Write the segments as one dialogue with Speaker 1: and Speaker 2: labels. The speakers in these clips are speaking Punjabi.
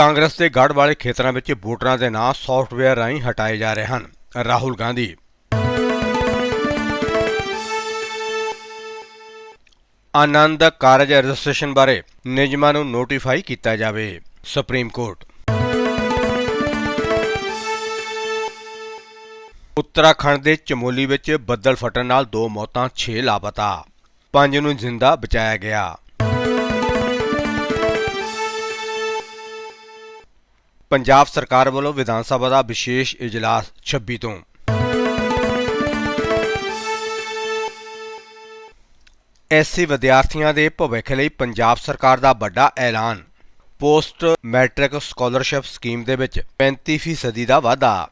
Speaker 1: ਕਾਂਗਰਸ ਦੇ ਗੜ ਵਾਲੇ ਖੇਤਰਾਂ ਵਿੱਚ ਵੋਟਰਾਂ ਦੇ ਨਾਂ ਸੌਫਟਵੇਅਰ ਰਾਹੀਂ ਹਟਾਏ ਜਾ ਰਹੇ ਹਨ। ਰਾਹੁਲ ਗਾਂਧੀ। ਆਨੰਦ ਕਾਰਜ ਰਜਿਸਟ੍ਰੇਸ਼ਨ ਬਾਰੇ ਨਿਯਮਾਂ ਨੂੰ ਨੋਟੀਫਾਈ ਕੀਤਾ ਜਾਵੇ, ਸੁਪਰੀਮ ਕੋਰਟ। ਉੱਤਰਾਖੰਡ ਦੇ ਚਮੋਲੀ ਵਿੱਚ ਬੱਦਲ ਫਟਣ ਨਾਲ ਦੋ ਮੌਤਾਂ 6 ਲਾਪਤਾ। ਪੰਜ ਨੂੰ ਜ਼ਿੰਦਾ ਬਚਾਇਆ ਗਿਆ। ਪੰਜਾਬ ਸਰਕਾਰ ਵੱਲੋਂ ਵਿਧਾਨ ਸਭਾ ਦਾ ਵਿਸ਼ੇਸ਼ ਇਜਲਾਸ 26 ਤੋਂ। ਐਸਸੀ ਵਿਦਿਆਰਥੀਆਂ ਦੇ ਭਵਿੱਖ ਲਈ ਪੰਜਾਬ ਸਰਕਾਰ ਦਾ ਵੱਡਾ ਐਲਾਨ। ਪੋਸਟ ਮੈਟ੍ਰਿਕ ਸਕਾਲਰਸ਼ਿਪ ਸਕੀਮ ਦੇ ਵਿੱਚ 35% ਦਾ ਵਾਧਾ।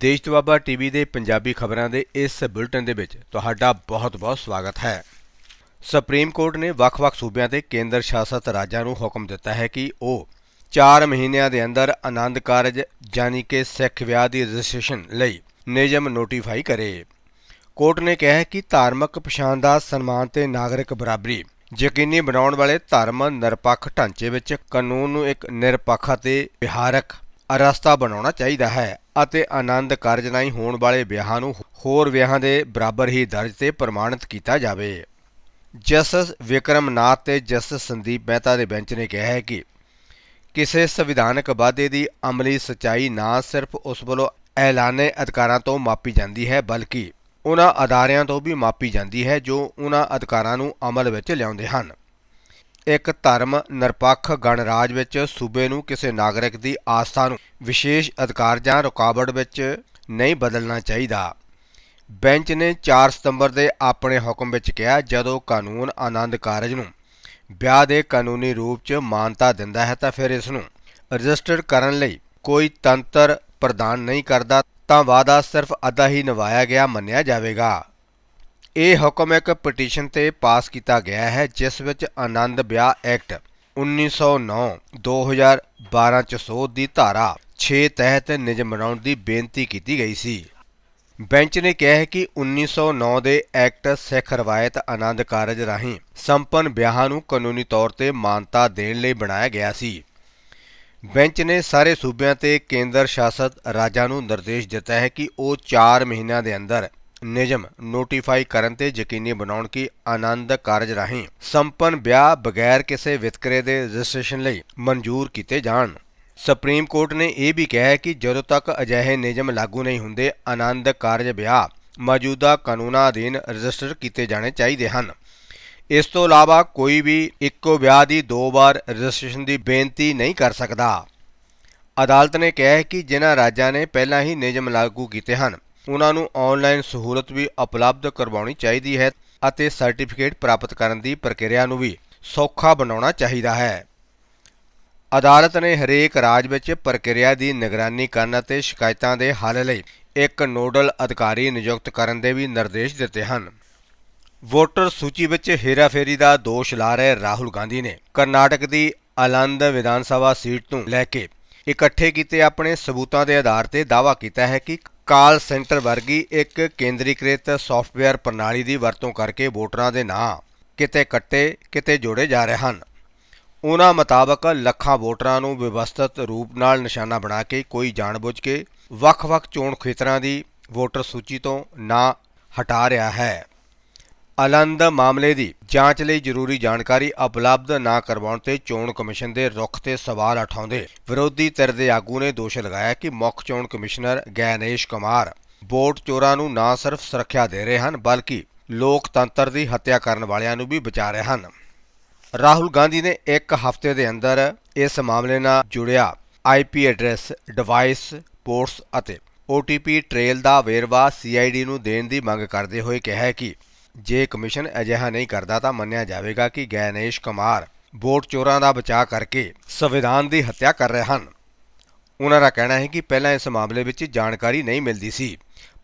Speaker 1: ਦੇਸ਼ ਦੁਆਬਾ ਟੀਵੀ ਦੇ ਪੰਜਾਬੀ ਖਬਰਾਂ ਦੇ ਇਸ ਬੁਲੇਟਿਨ ਦੇ ਵਿੱਚ ਤੁਹਾਡਾ ਬਹੁਤ-ਬਹੁਤ ਸਵਾਗਤ ਹੈ। ਸੁਪਰੀਮ ਕੋਰਟ ਨੇ ਵੱਖ-ਵੱਖ ਸੂਬਿਆਂ ਤੇ ਕੇਂਦਰ ਸ਼ਾਸਤ ਰਾਜਾਂ ਨੂੰ ਹੁਕਮ ਦਿੱਤਾ ਹੈ ਕਿ ਉਹ 4 ਮਹੀਨਿਆਂ ਦੇ ਅੰਦਰ ਆਨੰਦ ਕਾਰਜ ਯਾਨੀ ਕਿ ਸਿੱਖ ਵਿਆਹ ਦੀ ਰਜਿਸਟ੍ਰੇਸ਼ਨ ਲਈ ਨਿਯਮ ਨੋਟੀਫਾਈ ਕਰੇ। ਕੋਰਟ ਨੇ ਕਿਹਾ ਹੈ ਕਿ ਧਾਰਮਿਕ ਪਛਾਣ ਦਾ ਸਨਮਾਨ ਤੇ ਨਾਗਰਿਕ ਬਰਾਬਰੀ ਯਕੀਨੀ ਬਣਾਉਣ ਵਾਲੇ ਧਰਮ ਨਿਰਪੱਖ ਢਾਂਚੇ ਵਿੱਚ ਕਾਨੂੰਨ ਨੂੰ ਇੱਕ ਨਿਰਪੱਖ ਅਤੇ ਵਿਹਾਰਕ ਰਸਤਾ ਬਣਾਉਣਾ ਚਾਹੀਦਾ ਹੈ। ਅਤੇ ਆਨੰਦ ਕਾਰਜ ਰਾਹੀਂ ਹੋਣ ਵਾਲੇ ਵਿਆਹਾਂ ਨੂੰ ਹੋਰ ਵਿਆਹਾਂ ਦੇ ਬਰਾਬਰ ਹੀ ਦਰਜ ਤੇ ਪ੍ਰਮਾਣਿਤ ਕੀਤਾ ਜਾਵੇ। ਜਸਟਿਸ ਵਿਕਰਮ ਨਾਥ ਤੇ ਜਸਟਿਸ ਸੰਦੀਪ ਮਹਿਤਾ ਦੇ ਬੈਂਚ ਨੇ ਕਿਹਾ ਹੈ ਕਿ ਕਿਸੇ ਸੰਵਿਧਾਨਕ ਵਾਅਦੇ ਦੀ ਅਮਲੀ ਸਚਾਈ ਨਾ ਸਿਰਫ ਉਸ ਵੱਲੋਂ ਐਲਾਨੇ ਅਧਿਕਾਰਾਂ ਤੋਂ ਮਾਪੀ ਜਾਂਦੀ ਹੈ, ਬਲਕਿ ਉਹਨਾਂ ਅਦਾਰਿਆਂ ਤੋਂ ਵੀ ਮਾਪੀ ਜਾਂਦੀ ਹੈ, ਜੋ ਉਹਨਾਂ ਅਧਿਕਾਰਾਂ ਨੂੰ ਅਮਲ ਵਿੱਚ ਲਿਆਉਂਦੇ ਹਨ। ਇੱਕ ਧਰਮ ਨਿਰਪੱਖ ਗਣਰਾਜ ਵਿੱਚ ਸੂਬੇ ਨੂੰ ਕਿਸੇ ਨਾਗਰਿਕ ਦੀ ਆਸਥਾ ਨੂੰ ਵਿਸ਼ੇਸ਼ ਅਧਿਕਾਰ ਜਾਂ ਰੁਕਾਵਟ ਵਿੱਚ ਨਹੀਂ ਬਦਲਣਾ ਚਾਹੀਦਾ। ਬੈਂਚ ਨੇ 4 ਸਤੰਬਰ ਦੇ ਆਪਣੇ ਹੁਕਮ ਵਿੱਚ ਕਿਹਾ, ਜਦੋਂ ਕਾਨੂੰਨ ਆਨੰਦ ਕਾਰਜ ਨੂੰ ਵਿਆਹ ਦੇ ਕਾਨੂੰਨੀ ਰੂਪ 'ਚ ਮਾਨਤਾ ਦਿੰਦਾ ਹੈ ਤਾਂ ਫਿਰ ਇਸ ਨੂੰ ਰਜਿਸਟਰਡ ਕਰਨ ਲਈ ਕੋਈ ਤੰਤਰ ਪ੍ਰਦਾਨ ਨਹੀਂ ਕਰਦਾ, ਤਾਂ ਵਾਅਦਾ ਸਿਰਫ ਅੱਧਾ ਹੀ ਨਿਭਾਇਆ ਗਿਆ ਮੰਨਿਆ ਜਾਵੇਗਾ। ਇਹ ਹੁਕਮ ਇੱਕ ਪਟੀਸ਼ਨ ਤੇ ਪਾਸ ਕੀਤਾ ਗਿਆ ਹੈ, ਜਿਸ ਵਿੱਚ ਆਨੰਦ ਵਿਆਹ ਐਕਟ 1909 2012 ਚ ਸੋਧ ਦੀ ਧਾਰਾ 6 ਤਹਿਤ ਨਿਯਮ ਬਣਾਉਣ ਦੀ ਬੇਨਤੀ ਕੀਤੀ ਗਈ ਸੀ। ਬੈਂਚ ਨੇ ਕਿਹਾ ਹੈ ਕਿ 1909 ਦੇ ਐਕਟ ਸਿੱਖ ਰਵਾਇਤ ਆਨੰਦ ਕਾਰਜ ਰਾਹੀਂ ਸੰਪੰਨ ਵਿਆਹਾਂ ਨੂੰ ਕਾਨੂੰਨੀ ਤੌਰ ਤੇ ਮਾਨਤਾ ਦੇਣ ਲਈ ਬਣਾਇਆ ਗਿਆ ਸੀ। ਬੈਂਚ ਨੇ ਸਾਰੇ ਸੂਬਿਆਂ ਤੇ ਕੇਂਦਰ ਸ਼ਾਸਤ ਰਾਜਾਂ ਨੂੰ ਨਿਰਦੇਸ਼ ਦਿੱਤਾ ਹੈ ਕਿ ਉਹ 4 ਮਹੀਨਿਆਂ ਦੇ ਅੰਦਰ ਨਿਯਮ ਨੋਟੀਫਾਈ ਕਰਨ ਤੇ ਯਕੀਨੀ ਬਣਾਉਣ ਕਿ ਆਨੰਦ ਕਾਰਜ ਰਾਹੀਂ ਸੰਪੰਨ ਵਿਆਹ ਬਗੈਰ ਕਿਸੇ ਵਿਤਕਰੇ ਦੇ ਰਜਿਸਟ੍ਰੇਸ਼ਨ ਲਈ ਮਨਜ਼ੂਰ ਕੀਤੇ ਜਾਣ। ਸੁਪਰੀਮ ਕੋਰਟ ਨੇ ਇਹ ਵੀ ਕਿਹਾ ਹੈ ਕਿ ਜਦੋਂ ਤੱਕ ਅਜਿਹੇ ਨਿਯਮ ਲਾਗੂ ਨਹੀਂ ਹੁੰਦੇ, ਆਨੰਦ ਕਾਰਜ ਵਿਆਹ ਮੌਜੂਦਾ ਕਾਨੂੰਨਾਂ ਅਧੀਨ ਰਜਿਸਟਰ ਕੀਤੇ ਜਾਣੇ ਚਾਹੀਦੇ ਹਨ। ਇਸ ਤੋਂ ਇਲਾਵਾ ਕੋਈ ਵੀ ਇੱਕੋ ਵਿਆਹ ਦੀ ਦੋ ਵਾਰ ਰਜਿਸਟ੍ਰੇਸ਼ਨ ਦੀ ਬੇਨਤੀ ਨਹੀਂ ਕਰ ਸਕਦਾ। ਅਦਾਲਤ ਨੇ ਕਿਹਾ ਹੈ ਕਿ ਜਿਨ੍ਹਾਂ ਰਾਜਾਂ ਨੇ ਪਹਿਲਾਂ ਹੀ ਨਿਯਮ ਲਾਗੂ ਕੀਤੇ ਹਨ ਉਹਨਾਂ ਨੂੰ ਆਨਲਾਈਨ ਸਹੂਲਤ ਵੀ ਉਪਲਬਧ ਕਰਵਾਉਣੀ ਚਾਹੀਦੀ ਹੈ ਅਤੇ ਸਰਟੀਫਿਕੇਟ ਪ੍ਰਾਪਤ ਕਰਨ ਦੀ ਪ੍ਰਕਿਰਿਆ ਨੂੰ ਵੀ ਸੌਖਾ ਬਣਾਉਣਾ ਚਾਹੀਦਾ ਹੈ। ਅਦਾਲਤ ਨੇ ਹਰੇਕ ਰਾਜ ਵਿੱਚ ਪ੍ਰਕਿਰਿਆ ਦੀ ਨਿਗਰਾਨੀ ਕਰਨ ਅਤੇ ਸ਼ਿਕਾਇਤਾਂ ਦੇ ਹੱਲ ਲਈ ਇੱਕ ਨੋਡਲ ਅਧਿਕਾਰੀ ਨਿਯੁਕਤ ਕਰਨ ਦੇ ਵੀ ਨਿਰਦੇਸ਼ ਦਿੱਤੇ ਹਨ। ਵੋਟਰ ਸੂਚੀ ਵਿੱਚ ਹੇਰਾਫੇਰੀ ਦਾ ਦੋਸ਼ ਲਾ ਰਹੇ ਰਾਹੁਲ ਗਾਂਧੀ ਨੇ ਕਰਨਾਟਕ ਦੀ ਆਨੰਦ ਵਿਧਾਨ ਸਭਾ ਸੀਟ ਤੋਂ ਲੈ ਕੇ ਇਕੱਠੇ ਕੀਤੇ ਆਪਣੇ ਸਬੂਤਾਂ ਦੇ ਆਧਾਰ ਤੇ ਦਾਅਵਾ ਕੀਤਾ ਹੈ ਕਿ ਕਾਲ ਸੈਂਟਰ ਵਰਗੀ ਇੱਕ ਕੇਂਦਰੀਕ੍ਰਿਤ ਸੌਫਟਵੇਅਰ ਪ੍ਰਣਾਲੀ ਦੀ ਵਰਤੋਂ ਕਰਕੇ ਵੋਟਰਾਂ ਦੇ ਨਾਂ ਕਿਤੇ ਕੱਟੇ, ਕਿਤੇ ਜੋੜੇ ਜਾ ਰਹੇ ਹਨ। ਉਹਨਾਂ ਮੁਤਾਬਕ ਲੱਖਾਂ ਵੋਟਰਾਂ ਨੂੰ ਵਿਵਸਥਿਤ ਰੂਪ ਨਾਲ ਨਿਸ਼ਾਨਾ ਬਣਾ ਕੇ ਕੋਈ ਜਾਣਬੁੱਝ ਕੇ ਵੱਖ-ਵੱਖ ਚੋਣ ਖੇਤਰਾਂ ਦੀ ਵੋਟਰ ਸੂਚੀ ਤੋਂ ਨਾਂ ਹਟਾ ਰਿਹਾ ਹੈ। ਆਨੰਦ ਮਾਮਲੇ ਦੀ ਜਾਂਚ ਲਈ ਜ਼ਰੂਰੀ ਜਾਣਕਾਰੀ ਉਪਲਬਧ ਨਾ ਕਰਵਾਉਣ ਤੇ ਚੋਣ ਕਮਿਸ਼ਨ ਦੇ ਰੁਖ ਤੇ ਸਵਾਲ ਉਠਾਉਂਦੇ ਵਿਰੋਧੀ ਧਿਰ ਦੇ ਆਗੂ ਨੇ ਦੋਸ਼ ਲਗਾਇਆ ਕਿ ਮੁੱਖ ਚੋਣ ਕਮਿਸ਼ਨਰ ਗੈਨੇਸ਼ ਕੁਮਾਰ ਵੋਟ ਚੋਰਾਂ ਨੂੰ ਨਾ ਸਿਰਫ ਸੁਰੱਖਿਆ ਦੇ ਰਹੇ ਹਨ, ਬਲਕਿ ਲੋਕਤੰਤਰ ਦੀ ਹੱਤਿਆ ਕਰਨ ਵਾਲਿਆਂ ਨੂੰ ਵੀ ਬਚਾ ਰਹੇ ਹਨ। ਰਾਹੁਲ ਗਾਂਧੀ ਨੇ ਇੱਕ ਹਫ਼ਤੇ ਦੇ ਅੰਦਰ ਇਸ ਮਾਮਲੇ ਨਾਲ ਜੁੜਿਆ ਆਈਪੀ ਐਡਰੈਸ, ਡਿਵਾਈਸ, ਪੋਰਟਸ ਅਤੇ OTP ਟ੍ਰੇਲ ਦਾ ਵੇਰਵਾ CID ਨੂੰ ਦੇਣ ਦੀ ਮੰਗ ਕਰਦੇ ਹੋਏ ਕਿਹਾ ਕਿ ਜੇ ਕਮਿਸ਼ਨ ਅਜਿਹਾ ਨਹੀਂ ਕਰਦਾ ਤਾਂ ਮੰਨਿਆ ਜਾਵੇਗਾ ਕਿ ਗੈਨੇਸ਼ ਕੁਮਾਰ ਵੋਟ ਚੋਰਾਂ ਦਾ ਬਚਾਅ ਕਰਕੇ ਸੰਵਿਧਾਨ ਦੀ ਹੱਤਿਆ ਕਰ ਰਹੇ ਹਨ। ਉਹਨਾਂ ਦਾ ਕਹਿਣਾ ਹੈ ਕਿ ਪਹਿਲਾਂ ਇਸ ਮਾਮਲੇ ਵਿੱਚ ਜਾਣਕਾਰੀ ਨਹੀਂ ਮਿਲਦੀ ਸੀ,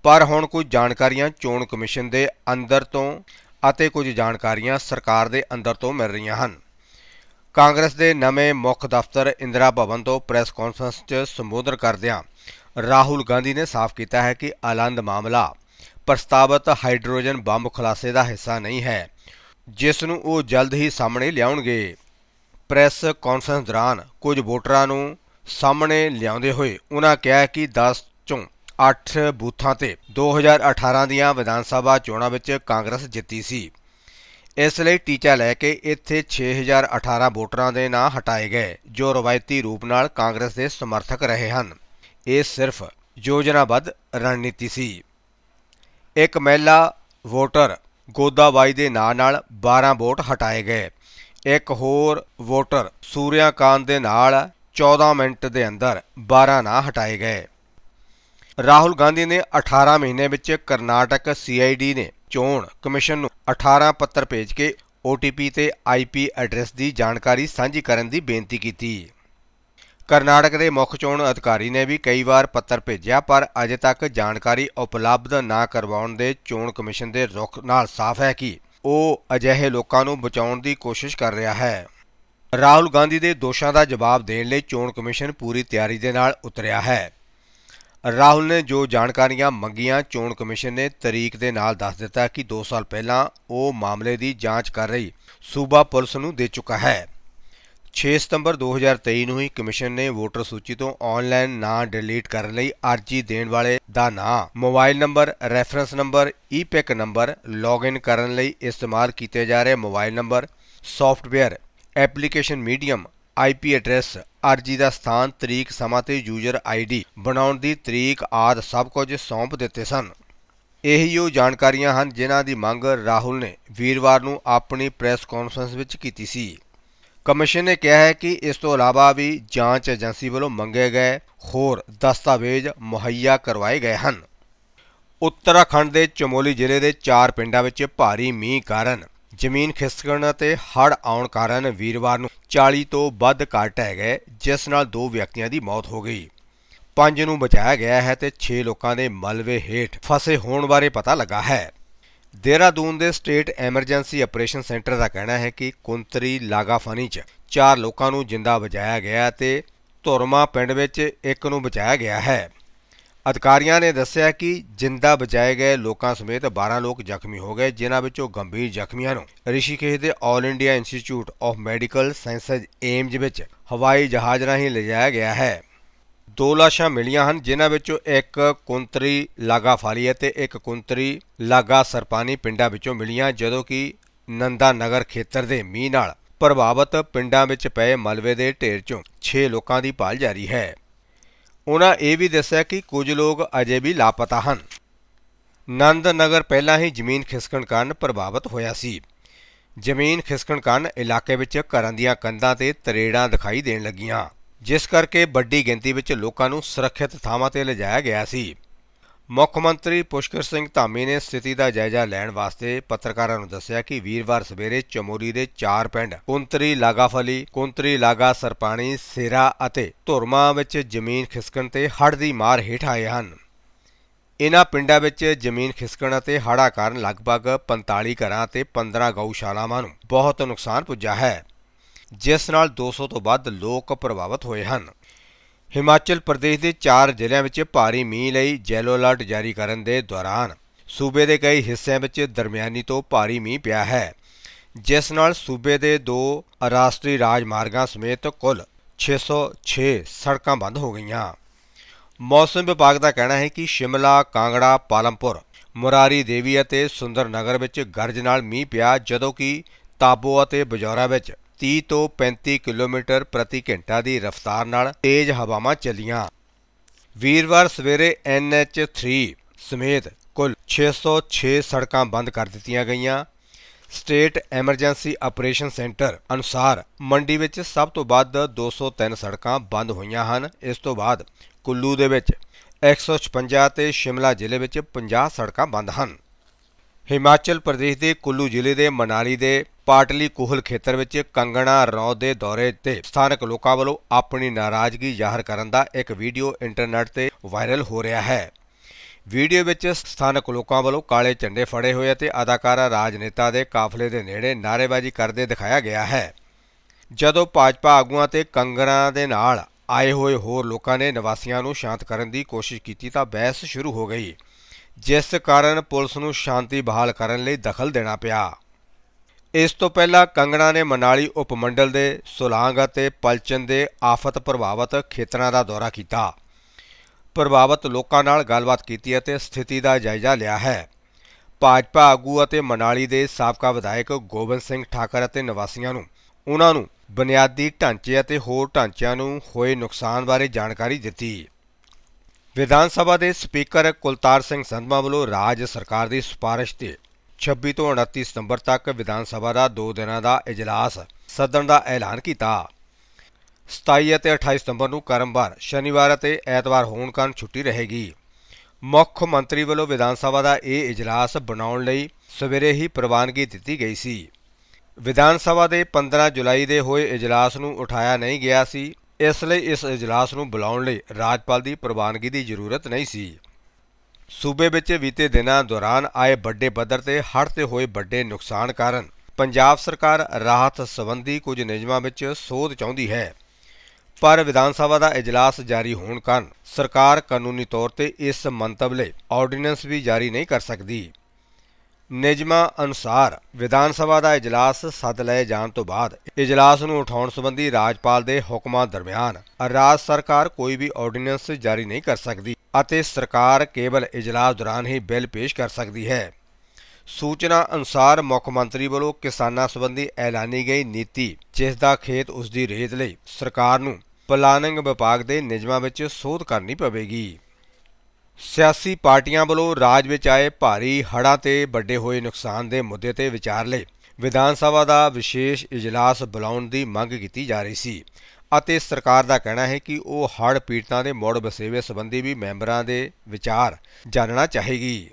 Speaker 1: ਪਰ ਹੁਣ ਕੁਝ ਜਾਣਕਾਰੀਆਂ ਚੋਣ ਕਮਿਸ਼ਨ ਦੇ ਅੰਦਰ ਤੋਂ ਅਤੇ ਕੁਝ ਜਾਣਕਾਰੀਆਂ ਸਰਕਾਰ ਦੇ ਅੰਦਰ ਤੋਂ ਮਿਲ ਰਹੀਆਂ ਹਨ। ਕਾਂਗਰਸ ਦੇ ਨਵੇਂ ਮੁੱਖ ਦਫ਼ਤਰ ਇੰਦਰਾ ਭਵਨ ਤੋਂ ਪ੍ਰੈਸ ਕਾਨਫਰੰਸ 'ਚ ਸੰਬੋਧਨ ਕਰਦਿਆਂ ਰਾਹੁਲ ਗਾਂਧੀ ਨੇ ਸਾਫ਼ ਕੀਤਾ ਹੈ ਕਿ ਆਲੰਦ ਮਾਮਲਾ ਪ੍ਰਸਤਾਵਤ ਹਾਈਡਰੋਜਨ ਬੰਬ ਖੁਲਾਸੇ ਦਾ ਹਿੱਸਾ ਨਹੀਂ ਹੈ, ਜਿਸ ਨੂੰ ਉਹ ਜਲਦ ਹੀ ਸਾਹਮਣੇ ਲਿਆਉਣਗੇ। ਪ੍ਰੈਸ ਕਾਨਫਰੰਸ ਦੌਰਾਨ ਕੁਝ ਵੋਟਰਾਂ ਨੂੰ ਸਾਹਮਣੇ ਲਿਆਉਂਦੇ ਹੋਏ ਉਹਨਾਂ ਕਿਹਾ ਕਿ 10 ਚੋਂ 8 ਬੂਥਾਂ ਤੇ 2018 ਦੀਆਂ ਵਿਧਾਨ ਸਭਾ ਚੋਣਾਂ ਵਿੱਚ ਕਾਂਗਰਸ ਜਿੱਤੀ ਸੀ। ਇਸ ਲਈ ਟੀਚਾ ਲੈ ਕੇ ਇੱਥੇ 6018 ਵੋਟਰਾਂ ਦੇ ਨਾਂ ਹਟਾਏ ਗਏ, ਜੋ ਰਵਾਇਤੀ ਰੂਪ ਨਾਲ ਕਾਂਗਰਸ ਦੇ ਸਮਰਥਕ ਰਹੇ ਹਨ। ਇਹ ਸਿਰਫ ਯੋਜਨਾਬੱਧ ਰਣਨੀਤੀ ਸੀ। ਇੱਕ ਮਹਿਲਾ ਵੋਟਰ ਗੋਦਾਬਾਈ ਦੇ ਨਾਂ ਨਾਲ 12 ਵੋਟ ਹਟਾਏ ਗਏ। ਇੱਕ ਹੋਰ ਵੋਟਰ ਸੂਰਿਆਕਾਂਤ ਦੇ ਨਾਲ 14 ਮਿੰਟ ਦੇ ਅੰਦਰ 12 ਨਾਂ ਹਟਾਏ ਗਏ। ਰਾਹੁਲ ਗਾਂਧੀ ਨੇ 18 ਮਹੀਨੇ ਵਿੱਚ ਕਰਨਾਟਕ ਸੀਆਈਡੀ ਨੇ ਚੋਣ ਕਮਿਸ਼ਨ ਨੂੰ 18 ਪੱਤਰ ਭੇਜ ਕੇ OTP ਤੇ IP ਐਡਰੈਸ ਦੀ ਜਾਣਕਾਰੀ ਸਾਂਝੀ ਕਰਨ ਦੀ ਬੇਨਤੀ ਕੀਤੀ। ਕਰਨਾਟਕ ਦੇ ਮੁੱਖ ਚੋਣ ਅਧਿਕਾਰੀ ਨੇ ਵੀ ਕਈ ਵਾਰ ਪੱਤਰ ਭੇਜਿਆ, ਪਰ ਅਜੇ ਤੱਕ ਜਾਣਕਾਰੀ ਉਪਲਬਧ ਨਾ ਕਰਵਾਉਣ ਦੇ ਚੋਣ ਕਮਿਸ਼ਨ ਦੇ ਰੁਖ ਨਾਲ ਸਾਫ਼ ਹੈ ਕਿ ਉਹ ਅਜਿਹੇ ਲੋਕਾਂ ਨੂੰ ਬਚਾਉਣ ਦੀ ਕੋਸ਼ਿਸ਼ ਕਰ ਰਿਹਾ ਹੈ। ਰਾਹੁਲ ਗਾਂਧੀ ਦੇ ਦੋਸ਼ਾਂ ਦਾ ਜਵਾਬ ਦੇਣ ਲਈ ਚੋਣ ਕਮਿਸ਼ਨ ਪੂਰੀ ਤਿਆਰੀ ਦੇ ਨਾਲ ਉਤਰਿਆ ਹੈ। ਰਾਹੁਲ ਨੇ ਜੋ ਜਾਣਕਾਰੀਆਂ ਮੰਗੀਆਂ, ਚੋਣ ਕਮਿਸ਼ਨ ਨੇ ਤਰੀਕ ਦੇ ਨਾਲ ਦੱਸ ਦਿੱਤਾ ਕਿ 2 ਸਾਲ ਪਹਿਲਾਂ ਉਹ ਮਾਮਲੇ ਦੀ ਜਾਂਚ ਕਰ ਰਹੀ ਸੂਬਾ ਪੁਲਿਸ ਨੂੰ ਦੇ ਚੁੱਕਾ ਹੈ। 6 ਸਤੰਬਰ 2023 ਨੂੰ ਹੀ ਕਮਿਸ਼ਨ ਨੇ ਵੋਟਰ ਸੂਚੀ ਤੋਂ ਆਨਲਾਈਨ ਨਾਂ ਡਿਲੀਟ ਕਰਨ ਲਈ ਅਰਜ਼ੀ ਦੇਣ ਵਾਲੇ ਦਾ ਨਾਂ, mobile number, reference number, EPIC number login ਕਰਨ ਲਈ ਇਸਤੇਮਾਲ ਕੀਤੇ ਜਾ ਰਹੇ mobile number, software, application medium, IP address, ਅਰਜ਼ੀ ਦਾ ਸਥਾਨ, ਤਰੀਕ, ਸਮਾਂ ਤੇ ਯੂਜ਼ਰ ਆਈਡੀ ਬਣਾਉਣ ਦੀ ਤਰੀਕ ਆਦ ਸਭ ਕੁਝ ਸੌਂਪ ਦਿੱਤੇ ਸਨ। ਇਹੀ ਉਹ ਜਾਣਕਾਰੀਆਂ ਹਨ ਜਿਨ੍ਹਾਂ ਦੀ ਮੰਗ ਰਾਹੁਲ ਨੇ ਵੀਰਵਾਰ ਨੂੰ ਆਪਣੀ ਪ੍ਰੈਸ ਕਾਨਫਰੰਸ ਵਿੱਚ ਕੀਤੀ ਸੀ। ਕਮਿਸ਼ਨ ਨੇ ਕਿਹਾ ਹੈ ਕਿ ਇਸ ਤੋਂ ਇਲਾਵਾ ਵੀ ਜਾਂਚ ਏਜੰਸੀ ਵੱਲੋਂ ਮੰਗੇ ਗਏ ਹੋਰ ਦਸਤਾਵੇਜ਼ ਮੁਹੱਈਆ ਕਰਵਾਏ ਗਏ ਹਨ। ਉੱਤਰਾਖੰਡ ਦੇ ਚਮੋਲੀ ਜ਼ਿਲ੍ਹੇ ਦੇ ਚਾਰ ਪਿੰਡਾਂ ਵਿੱਚ ਭਾਰੀ ਮੀਂਹ ਕਾਰਨ ਜ਼ਮੀਨ ਖਿਸਕਣ ਅਤੇ ਹੜ੍ਹ ਆਉਣ ਕਾਰਨ ਵੀਰਵਾਰ ਨੂੰ 40 ਤੋਂ ਵੱਧ ਘਰ ਢਹਿ ਗਏ, ਜਿਸ ਨਾਲ ਦੋ ਵਿਅਕਤੀਆਂ ਦੀ ਮੌਤ ਹੋ ਗਈ। ਪੰਜ ਨੂੰ ਬਚਾਇਆ ਗਿਆ ਹੈ ਤੇ 6 ਲੋਕਾਂ ਦੇ ਮਲਬੇ ਹੇਠ ਫਸੇ ਹੋਣ ਬਾਰੇ ਪਤਾ ਲੱਗਾ ਹੈ। ਦੇਹਰਾਦੂਨ ਦੇ ਸਟੇਟ ਐਮਰਜੈਂਸੀ ਆਪਰੇਸ਼ਨ ਸੈਂਟਰ ਦਾ ਕਹਿਣਾ ਹੈ ਕਿ ਕੁੰਤਰੀ ਲਾਗਾਫਨੀ 'ਚ ਚਾਰ ਲੋਕਾਂ ਨੂੰ ਜਿੰਦਾ ਬਚਾਇਆ ਗਿਆ ਤੇ ਧੁਰਮਾ ਪਿੰਡ ਵਿੱਚ ਇੱਕ ਨੂੰ ਬਚਾਇਆ ਗਿਆ ਹੈ। ਅਧਿਕਾਰੀਆਂ ਨੇ ਦੱਸਿਆ ਕਿ ਜਿੰਦਾ ਬਚਾਏ ਗਏ ਲੋਕਾਂ ਸਮੇਤ 12 ਲੋਕ ਜ਼ਖਮੀ ਹੋ ਗਏ, ਜਿਨ੍ਹਾਂ ਵਿੱਚੋਂ ਗੰਭੀਰ ਜ਼ਖਮੀਆਂ ਨੂੰ ਰਿਸ਼ੀਕੇਸ਼ ਦੇ all India institute of medical sciences AIIMS ਵਿੱਚ ਹਵਾਈ ਜਹਾਜ਼ ਰਾਹੀਂ ਲਿਜਾਇਆ ਗਿਆ ਹੈ। ਦੋ ਲਾਸ਼ਾਂ ਮਿਲੀਆਂ ਹਨ, ਜਿਨ੍ਹਾਂ ਵਿੱਚੋਂ ਇੱਕ ਕੁੰਤਰੀ ਲਾਗਾ ਫਾਲੀ ਅਤੇ ਇੱਕ ਕੁੰਤਰੀ ਲਾਗਾ ਸਰਪਾਨੀ ਪਿੰਡਾਂ ਵਿੱਚੋਂ ਮਿਲੀਆਂ, ਜਦੋਂ ਕਿ ਨੰਦਾ ਨਗਰ ਖੇਤਰ ਦੇ ਮੀਂਹ ਨਾਲ ਪ੍ਰਭਾਵਿਤ ਪਿੰਡਾਂ ਵਿੱਚ ਪਏ ਮਲਬੇ ਦੇ ਢੇਰ 'ਚੋਂ 6 ਲੋਕਾਂ ਦੀ ਭਾਲ ਜਾਰੀ ਹੈ। ਉਹਨਾਂ ਇਹ ਵੀ ਦੱਸਿਆ ਕਿ ਕੁਝ ਲੋਕ ਅਜੇ ਵੀ ਲਾਪਤਾ ਹਨ। ਨੰਦ ਨਗਰ ਪਹਿਲਾਂ ਹੀ ਜ਼ਮੀਨ ਖਿਸਕਣ ਕਾਰਨ ਪ੍ਰਭਾਵਿਤ ਹੋਇਆ ਸੀ। ਜ਼ਮੀਨ ਖਿਸਕਣ ਕਾਰਨ ਇਲਾਕੇ ਵਿੱਚ ਘਰਾਂ ਦੀਆਂ ਕੰਧਾਂ ਤੇ ਤਰੇੜਾਂ ਦਿਖਾਈ ਦੇਣ ਲੱਗੀਆਂ। ਜਿਸ ਕਰਕੇ ਵੱਡੀ ਗਿਣਤੀ ਵਿੱਚ ਲੋਕਾਂ ਨੂੰ ਸੁਰੱਖਿਅਤ ਥਾਵਾਂ ਤੇ ਲਿਜਾਇਆ ਗਿਆ ਸੀ। ਮੁੱਖ ਮੰਤਰੀ ਪੁਸ਼ਕਰ ਸਿੰਘ ਧਾਮੀ ਨੇ ਸਥਿਤੀ ਦਾ ਜਾਇਜ਼ਾ ਲੈਣ ਵਾਸਤੇ ਪੱਤਰਕਾਰਾਂ ਨੂੰ ਦੱਸਿਆ ਕਿ ਵੀਰਵਾਰ ਸਵੇਰੇ ਚਮੋਰੀ ਦੇ ਚਾਰ ਪਿੰਡ ਕੁੰਤਰੀ ਲਾਗਾਫਲੀ, ਕੁੰਤਰੀ ਲਾਗਾ ਸਰਪਾਣੀ, ਸੇਰਾ ਅਤੇ ਧੁਰਮਾ ਵਿੱਚ ਜ਼ਮੀਨ ਖਿਸਕਣ ਤੇ ਹੜ੍ਹ ਦੀ ਮਾਰ ਹੇਠ ਆਏ ਹਨ। ਇਨ੍ਹਾਂ ਪਿੰਡਾਂ ਵਿੱਚ ਜ਼ਮੀਨ ਖਿਸਕਣ ਅਤੇ ਹੜ੍ਹਾਂ ਕਾਰਨ ਲਗਭਗ 45 ਘਰਾਂ ਅਤੇ 15 ਗਊਸ਼ਾਲਾਵਾਂ ਨੂੰ ਬਹੁਤ ਨੁਕਸਾਨ ਪੁੱਜਾ ਹੈ। ਜਿਸ ਨਾਲ 200 ਤੋਂ ਵੱਧ ਲੋਕ ਪ੍ਰਭਾਵਿਤ ਹੋਏ ਹਨ। ਹਿਮਾਚਲ ਪ੍ਰਦੇਸ਼ ਦੇ ਚਾਰ ਜ਼ਿਲ੍ਹਿਆਂ ਵਿੱਚ ਭਾਰੀ ਮੀਂਹ ਲਈ ਯੈਲੋ ਅਲਰਟ ਜਾਰੀ ਕਰਨ ਦੇ ਦੌਰਾਨ ਸੂਬੇ ਦੇ ਕਈ ਹਿੱਸਿਆਂ ਵਿੱਚ ਦਰਮਿਆਨੀ ਤੋਂ ਭਾਰੀ ਮੀਂਹ ਪਿਆ ਹੈ। ਜਿਸ ਨਾਲ ਸੂਬੇ ਦੇ ਦੋ ਰਾਸ਼ਟਰੀ ਰਾਜਮਾਰਗਾਂ ਸਮੇਤ ਕੁੱਲ 606 ਸੜਕਾਂ ਬੰਦ ਹੋ ਗਈਆਂ। ਮੌਸਮ ਵਿਭਾਗ ਦਾ ਕਹਿਣਾ ਹੈ ਕਿ ਸ਼ਿਮਲਾ, ਕਾਂਗੜਾ, ਪਾਲਮਪੁਰ, ਮੁਰਾਰੀ ਦੇਵੀ ਅਤੇ ਸੁੰਦਰ ਨਗਰ ਵਿੱਚ ਗਰਜ ਨਾਲ ਮੀਂਹ ਪਿਆ, ਜਦੋਂ ਕਿ ਤਾਬੋ ਅਤੇ ਬਜੌਰਾ ਵਿੱਚ 30 ਤੋਂ 35 ਕਿਲੋਮੀਟਰ ਪ੍ਰਤੀ ਘੰਟਾ ਦੀ ਰਫ਼ਤਾਰ ਨਾਲ ਤੇਜ਼ ਹਵਾਵਾਂ ਚੱਲੀਆਂ। ਵੀਰਵਾਰ ਸਵੇਰੇ NH3 ਸਮੇਤ ਕੁੱਲ 606 ਸੜਕਾਂ ਬੰਦ ਕਰ ਦਿੱਤੀਆਂ ਗਈਆਂ। ਸਟੇਟ ਐਮਰਜੈਂਸੀ ਆਪਰੇਸ਼ਨ ਸੈਂਟਰ ਅਨੁਸਾਰ ਮੰਡੀ ਵਿੱਚ ਸਭ ਤੋਂ ਵੱਧ 203 ਸੜਕਾਂ ਬੰਦ ਹੋਈਆਂ ਹਨ। ਇਸ ਤੋਂ ਬਾਅਦ ਕੁੱਲੂ ਦੇ ਵਿੱਚ 156 ਤੇ ਸ਼ਿਮਲਾ ਜ਼ਿਲ੍ਹੇ ਵਿੱਚ 50 ਸੜਕਾਂ ਬੰਦ ਹਨ। ਹਿਮਾਚਲ ਪ੍ਰਦੇਸ਼ ਦੇ ਕੁੱਲੂ ਜ਼ਿਲ੍ਹੇ ਦੇ ਮਨਾਲੀ ਦੇ ਪਾਟਲੀ ਕੋਹਲ ਖੇਤਰ ਵਿੱਚ ਕੰਗਣਾ ਰਣੌਤ ਦੇ ਦੌਰੇ ਤੇ ਸਥਾਨਕ ਲੋਕਾਂ ਵੱਲੋਂ ਆਪਣੀ ਨਾਰਾਜ਼ਗੀ ਜ਼ਾਹਰ ਕਰਨ ਦਾ ਇੱਕ ਵੀਡੀਓ ਇੰਟਰਨੈਟ ਤੇ ਵਾਇਰਲ ਹੋ ਰਿਹਾ ਹੈ। ਵੀਡੀਓ ਵਿੱਚ ਸਥਾਨਕ ਲੋਕਾਂ ਵੱਲੋਂ ਕਾਲੇ ਝੰਡੇ ਫੜੇ ਹੋਏ ਅਤੇ ਅਦਾਕਾਰਾ ਰਾਜਨੇਤਾ ਦੇ ਕਾਫਲੇ ਦੇ ਨੇੜੇ ਨਾਅਰੇਬਾਜ਼ੀ ਕਰਦੇ ਦਿਖਾਇਆ ਗਿਆ ਹੈ। ਜਦੋਂ ਭਾਜਪਾ ਆਗੂਆਂ ਤੇ ਕੰਗਣਾ ਦੇ ਨਾਲ ਆਏ ਹੋਏ ਹੋਰ ਲੋਕਾਂ ਨੇ ਨਿਵਾਸੀਆਂ ਨੂੰ ਸ਼ਾਂਤ ਕਰਨ ਦੀ ਕੋਸ਼ਿਸ਼ ਕੀਤੀ ਤਾਂ ਬਹਿਸ ਸ਼ੁਰੂ ਹੋ ਗਈ। ਜਿਸ ਕਾਰਨ ਪੁਲਿਸ ਨੂੰ ਸ਼ਾਂਤੀ ਬਹਾਲ ਕਰਨ ਲਈ ਦਖਲ ਦੇਣਾ ਪਿਆ। ਇਸ ਤੋਂ ਪਹਿਲਾਂ ਕੰਗਣਾ ਨੇ ਮਨਾਲੀ ਉਪਮੰਡਲ ਦੇ ਸੁਲਾਂਗ ਅਤੇ ਪਲਚਨ ਦੇ ਆਫਤ ਪ੍ਰਭਾਵਿਤ ਖੇਤਰਾਂ ਦਾ ਦੌਰਾ ਕੀਤਾ। ਪ੍ਰਭਾਵਿਤ ਲੋਕਾਂ ਨਾਲ ਗੱਲਬਾਤ ਕੀਤੀ ਅਤੇ ਸਥਿਤੀ ਦਾ ਜਾਇਜ਼ਾ ਲਿਆ ਹੈ। ਭਾਜਪਾ ਆਗੂ ਅਤੇ ਮਨਾਲੀ ਦੇ ਸਾਬਕਾ ਵਿਧਾਇਕ ਗੋਬਿੰਦ ਸਿੰਘ ਠਾਕਰ ਅਤੇ ਨਿਵਾਸੀਆਂ ਨੂੰ, ਉਹਨਾਂ ਨੂੰ ਬੁਨਿਆਦੀ ਢਾਂਚੇ ਅਤੇ ਹੋਰ ਢਾਂਚਿਆਂ ਨੂੰ ਹੋਏ ਨੁਕਸਾਨ ਬਾਰੇ ਜਾਣਕਾਰੀ ਦਿੱਤੀ। ਵਿਧਾਨ ਸਭਾ ਦੇ ਸਪੀਕਰ ਕੁਲਤਾਰ ਸਿੰਘ ਸੰਧਮਾ ਵੱਲੋਂ ਰਾਜ ਸਰਕਾਰ ਦੀ ਸਿਫਾਰਿਸ਼ ਤੇ 26 ਤੋਂ 29 ਸਤੰਬਰ ਤੱਕ ਵਿਧਾਨ ਸਭਾ ਦਾ 2 ਦਿਨਾਂ ਦਾ ਇਜਲਾਸ ਸੱਦਣ ਦਾ ਐਲਾਨ ਕੀਤਾ। 27 ਅਤੇ 28 ਸਤੰਬਰ ਨੂੰ ਕਰਮਵਾਰ, ਸ਼ਨੀਵਾਰ ਅਤੇ ਐਤਵਾਰ ਹੋਣ ਕਾਰਨ ਛੁੱਟੀ ਰਹੇਗੀ। ਮੁੱਖ ਮੰਤਰੀ ਵੱਲੋਂ ਵਿਧਾਨ ਸਭਾ ਦਾ ਇਹ ਇਜਲਾਸ ਬਣਾਉਣ ਲਈ ਸਵੇਰੇ ਹੀ ਪ੍ਰਵਾਨਗੀ ਦਿੱਤੀ ਗਈ ਸੀ। ਵਿਧਾਨ ਸਭਾ ਦੇ 15 ਜੁਲਾਈ ਦੇ ਹੋਏ ਇਜਲਾਸ ਨੂੰ ਉਠਾਇਆ ਨਹੀਂ ਗਿਆ ਸੀ। ਇਸ ਲਈ ਇਸ ਇਜਲਾਸ ਨੂੰ ਬੁਲਾਉਣ ਲਈ ਰਾਜਪਾਲ ਦੀ ਪ੍ਰਵਾਨਗੀ ਦੀ ਜ਼ਰੂਰਤ ਨਹੀਂ ਸੀ। ਸੂਬੇ ਵਿੱਚ ਬੀਤੇ ਦਿਨਾਂ ਦੌਰਾਨ ਆਏ ਵੱਡੇ ਪੱਧਰ ਤੇ ਹੜ੍ਹ ਤੇ ਹੋਏ ਵੱਡੇ ਨੁਕਸਾਨ ਕਾਰਨ ਪੰਜਾਬ ਸਰਕਾਰ ਰਾਹਤ ਸੰਬੰਧੀ ਕੁਝ ਨਿਯਮਾਂ ਵਿੱਚ ਸੋਧ ਚਾਹੁੰਦੀ ਹੈ। ਪਰ ਵਿਧਾਨ ਸਭਾ ਦਾ ਇਜਲਾਸ ਜਾਰੀ ਹੋਣ ਕਾਰਨ ਸਰਕਾਰ ਕਾਨੂੰਨੀ ਤੌਰ ਤੇ ਇਸ ਮੰਤਵ ਲਈ ਆਰਡੀਨੈਂਸ ਵੀ ਜਾਰੀ ਨਹੀਂ ਕਰ ਸਕਦੀ। ਨਿਯਮਾਂ ਅਨੁਸਾਰ ਵਿਧਾਨ ਸਭਾ ਦਾ ਇਜਲਾਸ ਸੱਦ ਲਏ ਜਾਣ ਤੋਂ ਬਾਅਦ ਇਜਲਾਸ ਨੂੰ ਉਠਾਉਣ ਸੰਬੰਧੀ ਰਾਜਪਾਲ ਦੇ ਹੁਕਮਾਂ ਦਰਮਿਆਨ ਰਾਜ ਸਰਕਾਰ ਕੋਈ ਵੀ ਆਰਡੀਨੈਂਸ ਜਾਰੀ ਨਹੀਂ ਕਰ ਸਕਦੀ ਅਤੇ ਸਰਕਾਰ ਕੇਵਲ ਇਜਲਾਸ ਦੌਰਾਨ ਹੀ ਬਿੱਲ ਪੇਸ਼ ਕਰ ਸਕਦੀ ਹੈ। ਸੂਚਨਾ ਅਨੁਸਾਰ ਮੁੱਖ ਮੰਤਰੀ ਵੱਲੋਂ ਕਿਸਾਨਾਂ ਸੰਬੰਧੀ ਐਲਾਨੀ ਗਈ ਨੀਤੀ, ਜਿਸ ਦਾ ਖੇਤ ਉਸ ਦੀ ਰੇਤ ਲਈ ਸਰਕਾਰ ਨੂੰ ਪਲਾਨਿੰਗ ਵਿਭਾਗ ਦੇ ਨਿਯਮਾਂ ਵਿੱਚ ਸੋਧ ਕਰਨੀ ਪਵੇਗੀ। ਸਿਆਸੀ ਪਾਰਟੀਆਂ ਵੱਲੋਂ ਰਾਜ ਵਿੱਚ ਆਏ ਭਾਰੀ ਹੜ੍ਹਾਂ ਤੇ ਵੱਡੇ ਹੋਏ ਨੁਕਸਾਨ ਦੇ ਮੁੱਦੇ ਤੇ ਵਿਚਾਰ ਲਈ ਵਿਧਾਨ ਸਭਾ ਦਾ ਵਿਸ਼ੇਸ਼ ਇਜਲਾਸ ਬੁਲਾਉਣ ਦੀ ਮੰਗ ਕੀਤੀ ਜਾ ਰਹੀ ਸੀ ਅਤੇ ਸਰਕਾਰ ਦਾ ਕਹਿਣਾ ਹੈ ਕਿ ਉਹ ਹੜ੍ਹ ਪੀੜਤਾਂ ਦੇ ਮੁੜ ਵਸੇਵੇ ਸੰਬੰਧੀ ਵੀ ਮੈਂਬਰਾਂ ਦੇ ਵਿਚਾਰ ਜਾਣਨਾ ਚਾਹੇਗੀ।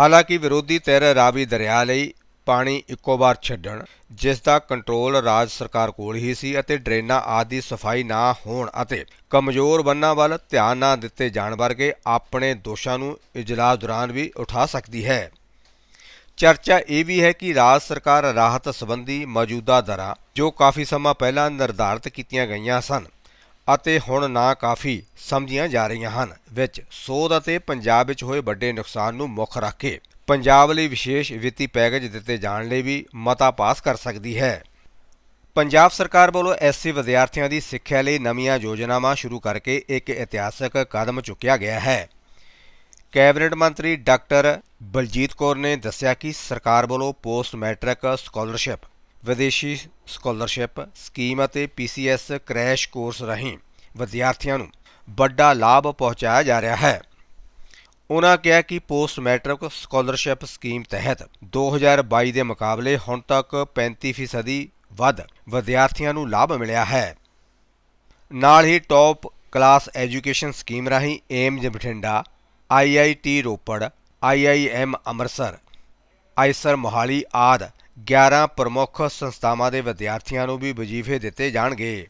Speaker 1: ਹਾਲਾਂਕਿ ਵਿਰੋਧੀ ਧਿਰ ਰਾਵੀ ਦਰਿਆ ਲਈ ਪਾਣੀ ਇੱਕੋ ਵਾਰ ਛੱਡਣ, ਜਿਸ ਦਾ ਕੰਟਰੋਲ ਰਾਜ ਸਰਕਾਰ ਕੋਲ ਹੀ ਸੀ ਅਤੇ ਡਰੇਨਾਂ ਆਦਿ ਸਫ਼ਾਈ ਨਾ ਹੋਣ ਅਤੇ ਕਮਜ਼ੋਰ ਬੰਨਾਂ ਵੱਲ ਧਿਆਨ ਨਾ ਦਿੱਤੇ ਜਾਣ ਵਰਗੇ ਆਪਣੇ ਦੋਸ਼ਾਂ ਨੂੰ ਇਜਲਾਸ ਦੌਰਾਨ ਵੀ ਉਠਾ ਸਕਦੀ ਹੈ। ਚਰਚਾ ਇਹ ਵੀ ਹੈ ਕਿ ਰਾਜ ਸਰਕਾਰ ਰਾਹਤ ਸੰਬੰਧੀ ਮੌਜੂਦਾ ਦਰਾਂ, ਜੋ ਕਾਫੀ ਸਮਾਂ ਪਹਿਲਾਂ ਨਿਰਧਾਰਤ ਕੀਤੀਆਂ ਗਈਆਂ ਸਨ ਅਤੇ ਹੁਣ ਨਾ ਕਾਫੀ ਸਮਝੀਆਂ ਜਾ ਰਹੀਆਂ ਹਨ, ਵਿੱਚ ਸੋਧ ਅਤੇ ਪੰਜਾਬ ਵਿੱਚ ਹੋਏ ਵੱਡੇ ਨੁਕਸਾਨ ਨੂੰ ਮੁੱਖ ਰੱਖ। ਕੇ ਪੰਜਾਬ ਲਈ ਵਿਸ਼ੇਸ਼ ਵਿੱਤੀ ਪੈਕੇਜ ਦਿੱਤੇ ਜਾਣ ਲਈ ਵੀ ਮਤਾ ਪਾਸ ਕਰ ਸਕਦੀ ਹੈ। ਪੰਜਾਬ ਸਰਕਾਰ ਵੱਲੋਂ ਐਸਸੀ ਵਿਦਿਆਰਥੀਆਂ ਦੀ ਸਿੱਖਿਆ ਲਈ ਨਵੀਆਂ ਯੋਜਨਾਵਾਂ ਸ਼ੁਰੂ ਕਰਕੇ ਇੱਕ ਇਤਿਹਾਸਕ ਕਦਮ ਚੁੱਕਿਆ ਗਿਆ ਹੈ। ਕੈਬਨਿਟ ਮੰਤਰੀ ਡਾਕਟਰ ਬਲਜੀਤ ਕੌਰ ਨੇ ਦੱਸਿਆ ਕਿ ਸਰਕਾਰ ਵੱਲੋਂ ਪੋਸਟ ਮੈਟ੍ਰਿਕ ਸਕਾਲਰਸ਼ਿਪ, ਵਿਦੇਸ਼ੀ ਸਕਾਲਰਸ਼ਿਪ ਸਕੀਮ ਅਤੇ ਪੀਸੀਐਸ ਕ੍ਰੈਸ਼ ਕੋਰਸ ਰਾਹੀਂ ਵਿਦਿਆਰਥੀਆਂ ਨੂੰ ਵੱਡਾ ਲਾਭ ਪਹੁੰਚਾਇਆ ਜਾ ਰਿਹਾ ਹੈ। ਉਨ੍ਹਾਂ ਕਿਹਾ ਕਿ ਪੋਸਟ ਮੈਟ੍ਰਿਕ ਸਕਾਲਰਸ਼ਿਪ ਸਕੀਮ ਤਹਿਤ 2022 ਦੇ ਮੁਕਾਬਲੇ ਹੁਣ ਤੱਕ 35% ਵੱਧ ਵਿਦਿਆਰਥੀਆਂ ਨੂੰ ਲਾਭ ਮਿਲਿਆ ਹੈ। ਨਾਲ ਹੀ ਟੌਪ ਕਲਾਸ ਐਜੂਕੇਸ਼ਨ ਸਕੀਮ ਰਾਹੀਂ AIIMS Bathinda IIT Ropar IIM Amritsar, IISER Mohali ਆਦਿ 11 ਪ੍ਰਮੁੱਖ ਸੰਸਥਾਵਾਂ ਦੇ ਵਿਦਿਆਰਥੀਆਂ ਨੂੰ ਵੀ ਵਜ਼ੀਫੇ ਦਿੱਤੇ ਜਾਣਗੇ।